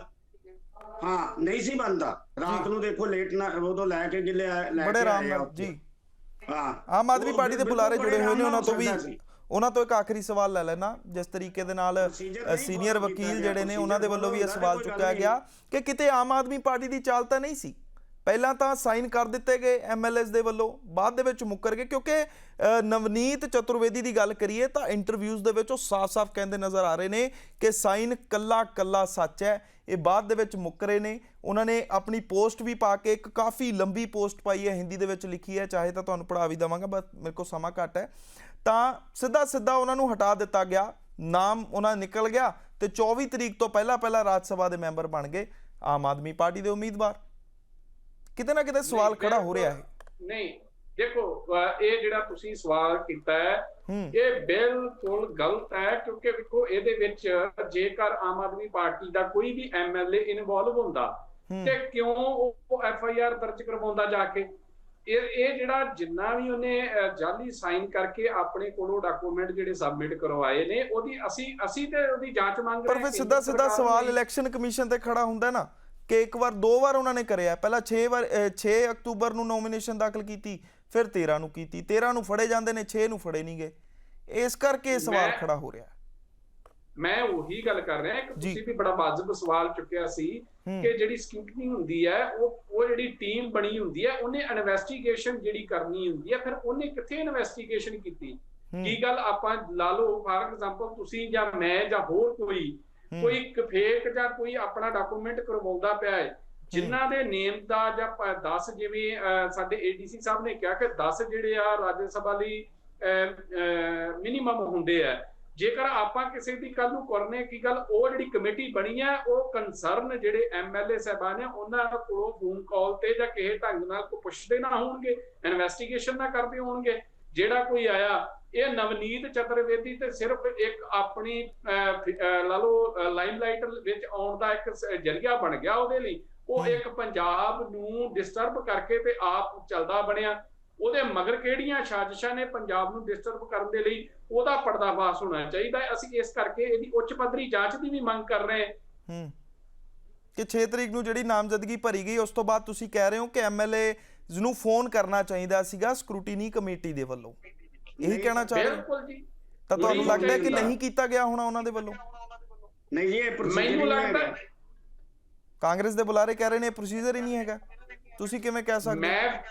ਹਾਂ ਨਹੀਂ ਸੀ ਬੰਦਾ ਰਾਤ ਨੂੰ ਦੇਖੋ ਲੇਟ ਨਾ ਉਦੋਂ ਲੈ ਕੇ ਗਿਲੇ ਲੈ ਬੜੇ ਆਰਾਮ ਨਾਲ। ਜੀ। ਹਾਂ। ਆਮ ਆਦਮੀ ਪਾਰਟੀ ਦੇ ਬੁਲਾਰੇ ਜੁੜੇ ਹੋਏ ਨੇ ਉਹਨਾਂ ਤੋਂ ਵੀ। ਉਹਨਾਂ ਤੋਂ ਇੱਕ ਆਖਰੀ ਸਵਾਲ ਲੈ ਲੈਣਾ। ਜਿਸ ਤਰੀਕੇ ਦੇ ਨਾਲ ਸੀਨੀਅਰ ਵਕੀਲ ਜਿਹੜੇ ਨੇ ਉਹਨਾਂ ਦੇ ਵੱਲੋਂ ਵੀ ਇਹ ਸਵਾਲ ਚੁੱਕਿਆ। ਗਿਆ ਕਿ ਕਿਤੇ ਆਮ ਆਦਮੀ ਪਾਰਟੀ ਦੀ ਚਾਲ ਤਾਂ ਨਹੀਂ ਸੀ? ਪਹਿਲਾਂ ਤਾਂ ਸਾਈਨ ਕਰ ਦਿੱਤੇ ਗਏ ਐਮਐਲਏਸ ਦੇ ਵੱਲੋਂ, ਬਾਅਦ ਦੇ ਵਿੱਚ ਮੁੱਕਰ ਗਏ, ਕਿਉਂਕਿ ਨਵਨੀਤ ਚਤੁਰਵੇਦੀ ਦੀ ਗੱਲ ਕਰੀਏ ਤਾਂ ਇੰਟਰਵਿਊਜ਼ ਦੇ ਵਿੱਚ ਉਹ ਸਾਫ਼-ਸਾਫ਼ ਕਹਿੰਦੇ ਨਜ਼ਰ ਆ ਰਹੇ ਨੇ ਕਿ ਸਾਈਨ ਕੱਲਾ ਕੱਲਾ ਸੱਚ ਹੈ, ਇਹ ਬਾਅਦ ਦੇ ਵਿੱਚ ਮੁੱਕਰੇ ਨੇ। ਉਹਨਾਂ ਨੇ ਆਪਣੀ ਪੋਸਟ ਵੀ ਪਾ ਕੇ ਇੱਕ ਕਾਫੀ ਲੰਬੀ ਪੋਸਟ ਪਾਈ ਹੈ, ਹਿੰਦੀ ਦੇ ਵਿੱਚ ਲਿਖੀ ਹੈ, ਚਾਹੇ ਤਾਂ ਤੁਹਾਨੂੰ ਪੜ੍ਹਾ ਵੀ ਦਵਾਂਗਾ, ਬਸ ਮੇਰੇ ਕੋਲ ਸਮਾਂ ਘੱਟ ਹੈ। ਤਾਂ ਸਿੱਧਾ ਸਿੱਧਾ ਉਹਨਾਂ ਨੂੰ ਹਟਾ ਦਿੱਤਾ ਗਿਆ, ਨਾਮ ਉਹਨਾਂ ਨਿਕਲ ਗਿਆ ਤੇ 24 ਤਰੀਕ ਤੋਂ ਪਹਿਲਾਂ ਪਹਿਲਾਂ ਰਾਜ ਸਭਾ ਦੇ ਮੈਂਬਰ ਬਣ ਗਏ ਆਮ ਆਦਮੀ ਪਾਰਟੀ ਦੇ ਉਮੀਦਵਾਰ। ਕਿਤੇ ਨਾ ਕਿਤੇ ਸਵਾਲ ਖੜਾ ਹੋ ਰਿਹਾ ਹੈ। ਨਹੀਂ ਦੇਖੋ ਇਹ ਜਿਹੜਾ ਤੁਸੀਂ ਸਵਾਲ ਕੀਤਾ ਹੈ ਇਹ ਬਿਲਕੁਲ ਗਲਤ ਹੈ ਕਿਉਂਕਿ ਵੇਖੋ ਇਹਦੇ ਵਿੱਚ ਜੇਕਰ ਆਮ ਆਦਮੀ ਪਾਰਟੀ ਦਾ ਕੋਈ ਵੀ ਐਮਐਲਏ ਇਨਵੋਲਵ ਹੁੰਦਾ ਤੇ ਕਿਉਂ ਉਹ ਐਫ ਆਈ ਆਰ ਦਰਜ ਕਰਵਾਉਂਦਾ ਜਾ ਕੇ? ਇਹ ਇਹ ਜਿਹੜਾ ਜਿੰਨਾ ਵੀ ਉਹਨੇ ਜਾਲੀ ਸਾਈਨ ਕਰਕੇ ਆਪਣੇ ਕੋਲੋਂ ਡਾਕੂਮੈਂਟ ਜਿਹੜੇ ਸਬਮਿਟ ਕਰਵਾਏ ਨੇ ਉਹਦੀ ਅਸੀਂ ਅਸੀਂ ਤੇ ਉਹਦੀ ਜਾਂਚ ਮੰਗ ਪਰ ਰਹੇ ਫਿਰ ਹਾਂ ਸਿੱਧਾ ਸਿੱਧਾ ਸਵਾਲ। ਇਲੈਕਸ਼ਨ ਕਮਿਸ਼ਨ ਤੇ ਖੜਾ ਹੁੰਦਾ ਨਾ। ਕਿ ਇੱਕ ਵਾਰ ਦੋ ਵਾਰ ਉਹਨਾਂ ਨੇ ਕਰਿਆ। ਪਹਿਲਾਂ 6 ਵਾਰ 6 ਅਕਤੂਬਰ ਨੂੰ ਨੋਮੀਨੇਸ਼ਨ ਦਾਖਲ ਕੀਤੀ ਫਿਰ 13 ਨੂੰ ਕੀਤੀ। 13 ਨੂੰ ਫੜੇ ਜਾਂਦੇ ਨੇ 6 ਨੂੰ ਫੜੇ ਨਹੀਂ ਗਏ ਇਸ ਕਰਕੇ ਸਵਾਲ ਖੜਾ ਹੋ ਰਿਹਾ। ਮੈਂ ਉਹੀ ਗੱਲ ਕਰ ਰਿਹਾ। ਕਿ ਜੀ। ਤੁਸੀਂ ਵੀ ਬੜਾ ਵਾਜਬ ਸਵਾਲ ਚੁੱਕਿਆ ਸੀ ਕਿ ਜਿਹੜੀ ਸਕ੍ਰੂਟਨੀ ਹੁੰਦੀ ਹੈ ਉਹ ਉਹ ਜਿਹੜੀ ਟੀਮ ਬਣੀ ਹੁੰਦੀ ਹੈ ਉਹਨੇ ਇਨਵੈਸਟੀਗੇਸ਼ਨ ਜਿਹੜੀ ਕਰਨੀ ਹੁੰਦੀ ਹੈ ਫਿਰ ਉਹਨੇ ਕਿੱਥੇ ਇਨਵੈਸਟੀਗੇਸ਼ਨ ਕੀਤੀ? ਕੀ ਗੱਲ ਆਪਾਂ ਲਾ ਲਓ ਫਾਰ ਐਗਜ਼ਾਮਪਲ ਤੁਸੀਂ ਜਾਂ ਮੈਂ ਜਾਂ ਹੋਰ ਕੋਈ ਕੋਈ ਇੱਕ ਫੇਕ ਜਾਂ ਕੋਈ ਆਪਣਾ ਡਾਕੂਮੈਂਟ ਕਰਵਾਉਂਦਾ ਪਿਆ ਹੈ ਜਿਨ੍ਹਾਂ ਦੇ ਨੇਮ ਦਾ ਜਾਂ 10 ਜਿਵੇਂ ਸਾਡੇ ਏਡੀਸੀ ਸਾਹਿਬ ਨੇ ਕਿਹਾ ਕਿ 10 ਜਿਹੜੇ ਆ ਰਾਜ ਸਭਾ ਲਈ ਮਿਨੀਮਮ ਹੁੰਦੇ ਆ। ਜੇਕਰ ਆਪਾਂ ਕਿਸੇ ਦੀ ਕੱਲ ਨੂੰ ਕਰਨੇ ਕੀ ਗੱਲ, ਉਹ ਜਿਹੜੀ ਕਮੇਟੀ ਬਣੀ ਹੈ ਉਹ ਕੰਸਰਨ ਜਿਹੜੇ ਐਮਐਲਏ ਸਾਹਿਬਾਨ ਨੇ ਉਹਨਾਂ ਕੋਲੋਂ ਫੋਨ ਕਾਲ ਤੇ ਜਾਂ ਕਿਸੇ ਢੰਗ ਨਾਲ ਕੋ ਪੁੱਛਦੇ ਨਾ ਹੋਣਗੇ ਇਨਵੈਸਟੀਗੇਸ਼ਨ ਨਾ ਕਰਦੇ ਹੋਣਗੇ। ਜਿਹੜਾ ਕੋਈ ਆਇਆ ਇਹ ਨਵਨੀਤ ਚਤੁਰਵੇਦੀ ਤੇ ਸਿਰਫ ਇੱਕ ਆਪਣੀ ਲਾ ਲਓ ਲਾਈਮਲਾਈਟ ਵਿੱਚ ਆਉਣ ਦਾ ਇੱਕ ਜਰੀਆ ਬਣ ਗਿਆ ਉਹਦੇ ਲਈ। ਉਹ। ਇੱਕ ਪੰਜਾਬ ਨੂੰ ਡਿਸਟਰਬ ਕਰਕੇ ਤੇ ਆਪ ਚੱਲਦਾ ਬਣਿਆ। ਉਹਦੇ ਮਗਰ ਕਿਹੜੀਆਂ ਸਾਜ਼ਿਸ਼ਾਂ ਨੇ ਪੰਜਾਬ ਨੂੰ ਡਿਸਟਰਬ ਕਰਨ ਦੇ ਲਈ? ਉਹਦਾ ਪਰਦਾਫਾਸ਼ ਹੋਣਾ ਚਾਹੀਦਾ ਅਸੀਂ ਇਸ ਕਰਕੇ ਇਹਦੀ ਉੱਚ ਪੱਧਰੀ ਜਾਂਚ ਦੀ ਵੀ ਮੰਗ ਕਰ ਰਹੇ ਹਾਂ। ਹੂੰ। ਕਿ 6 ਤਰੀਕ ਨੂੰ ਜਿਹੜੀ ਨਾਮਜ਼ਦਗੀ ਭਰੀ ਗਈ ਉਸ ਤੋਂ ਬਾਅਦ ਤੁਸੀਂ ਕਹਿ ਰਹੇ ਹੋ ਕਿ ਐਮਐਲਏ ਨੂੰ ਫੋਨ ਕਰਨਾ ਚਾਹੀਦਾ ਸੀਗਾ ਸਕਰੂਟੀਨੀ ਕਮੇਟੀ ਦੇ ਵੱਲੋਂ। ਇਹੀ ਕਹਿਣਾ ਚਾਹ ਰਹੇ ਹੋ ਬਿਲਕੁਲ ਜੀ ਤਾਂ ਤੁਹਾਨੂੰ ਲੱਗਦਾ ਕਿ। ਨਹੀਂ ਕੀਤਾ ਗਿਆ ਹੋਣਾ ਉਹਨਾਂ ਦੇ ਵੱਲੋਂ ਨਹੀਂ ਜੀ ਇਹ ਮੈਨੂੰ ਲੱਗਦਾ। ਕਾਂਗਰਸ ਦੇ ਬੁਲਾਰੇ ਕਹਿ ਰਹੇ ਨੇ ਪ੍ਰੋਸੀਜਰ ਹੀ ਨਹੀਂ ਹੈਗਾ ਤੁਸੀਂ ਕਿਵੇਂ ਕਹਿ ਸਕਦੇ? ਮੈਂ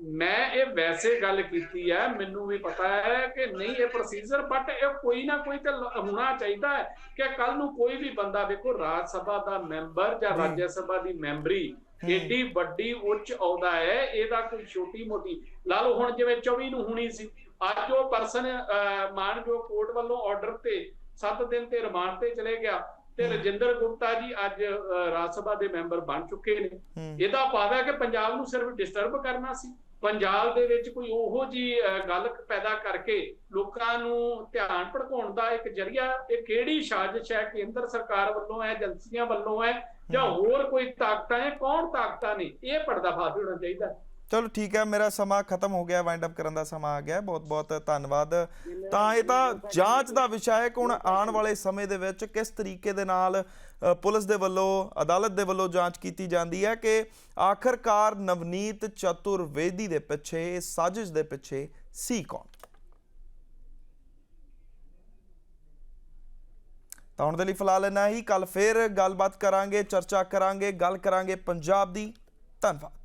ਮੈਂ ਇਹ ਵੈਸੇ ਗੱਲ ਕੀਤੀ ਹੈ ਮੈਨੂੰ ਵੀ ਪਤਾ ਹੈ ਕਿ ਨਹੀਂ ਇਹ ਪ੍ਰੋਸੀਜਰ ਬਟ ਇਹ ਕੋਈ ਨਾ ਕੋਈ ਤੇ ਹੋਣਾ ਚਾਹੀਦਾ ਹੈ ਕਿ ਕੱਲ ਨੂੰ ਕੋਈ ਵੀ ਬੰਦਾ ਵੇਖੋ ਰਾਜ ਸਭਾ ਦਾ ਮੈਂਬਰ ਜਾਂ। ਰਾਜ ਸਭਾ ਦੀ ਮੈਂਬਰੀ। ਏਡੀ ਵੱਡੀ ਉੱਚ ਅਹੁਦਾ ਹੈ ਇਹਦਾ ਕੋਈ ਛੋਟੀ ਮੋਟੀ ਲਾ ਲਓ ਹੁਣ ਜਿਵੇਂ 24 ਨੂੰ ਹੋਣੀ ਸੀ ਅੱਜ ਉਹ ਪਰਸਨ ਮਾਨਯੋਗ ਕੋਰਟ ਵੱਲੋਂ ਆਰਡਰ ਤੇ 7 ਦਿਨ ਤੇ ਰਿਮਾਂਡ ਤੇ ਚਲੇ ਗਿਆ ਤੇ। ਰਜਿੰਦਰ ਗੁਪਤਾ ਜੀ ਅੱਜ ਰਾਜ ਸਭਾ ਦੇ ਮੈਂਬਰ ਬਣ ਚੁੱਕੇ ਨੇ। ਇਹਦਾ ਹੈ ਕਿ ਪੰਜਾਬ ਨੂੰ ਸਿਰਫ ਡਿਸਟਰਬ ਕਰਨਾ ਸੀ। ਪੰਜਾਬ ਦੇ ਵਿੱਚ ਕੋਈ ਉਹੋ ਜੀ ਗੱਲ ਪੈਦਾ ਕਰਕੇ ਲੋਕਾਂ ਨੂੰ ਧਿਆਨ ਭੜਕਾਉਣ ਦਾ ਇੱਕ ਜਰੀਆ ਇਹ ਕਿਹੜੀ ਸਾਜ਼ਿਸ਼ ਹੈ ਕੇਂਦਰ ਸਰਕਾਰ ਵੱਲੋਂ ਹੈ ਏਜੰਸੀਆਂ ਵੱਲੋਂ ਹੈ ਜਾਂ ਹੋਰ ਕੋਈ ਤਾਕਤਾਂ ਹੈ ਕੌਣ ਤਾਕਤਾਂ ਨੇ? ਇਹ ਪਰਦਾਫਾਸ਼ ਹੋਣਾ ਚਾਹੀਦਾ। ਚਲੋ ਠੀਕ ਹੈ ਮੇਰਾ ਸਮਾਂ ਖਤਮ ਹੋ ਗਿਆ ਵਾਈਂਡ ਅਪ ਕਰਨ ਦਾ ਸਮਾਂ ਆ ਗਿਆ। ਬਹੁਤ ਬਹੁਤ ਧੰਨਵਾਦ। ਤਾਂ ਇਹ ਤਾਂ ਜਾਂਚ ਦਾ ਵਿਸ਼ਾ ਹੈ ਕਿ ਹੁਣ ਆਉਣ ਵਾਲੇ ਸਮੇਂ ਦੇ ਵਿੱਚ ਕਿਸ ਤਰੀਕੇ ਦੇ ਨਾਲ ਅ, ਪੁਲਿਸ ਦੇ ਵੱਲੋਂ ਅਦਾਲਤ ਦੇ ਵੱਲੋਂ ਜਾਂਚ ਕੀਤੀ ਜਾਂਦੀ ਹੈ ਕਿ ਆਖਰਕਾਰ ਨਵਨੀਤ ਚਤੁਰਵੇਦੀ ਦੇ ਪਿੱਛੇ ਇਸ ਸਾਜ਼ਿਸ਼ ਦੇ ਪਿੱਛੇ ਸੀ ਕੌਣ? ਤਾਂ ਹੁਣ ਦੇ ਲਈ ਫਿਲਹਾਲ ਇੰਨਾ ਹੀ। ਕੱਲ ਫੇਰ ਗੱਲਬਾਤ ਕਰਾਂਗੇ ਚਰਚਾ ਕਰਾਂਗੇ ਗੱਲ ਕਰਾਂਗੇ। ਪੰਜਾਬ ਦੀ ਧੰਨਵਾਦ।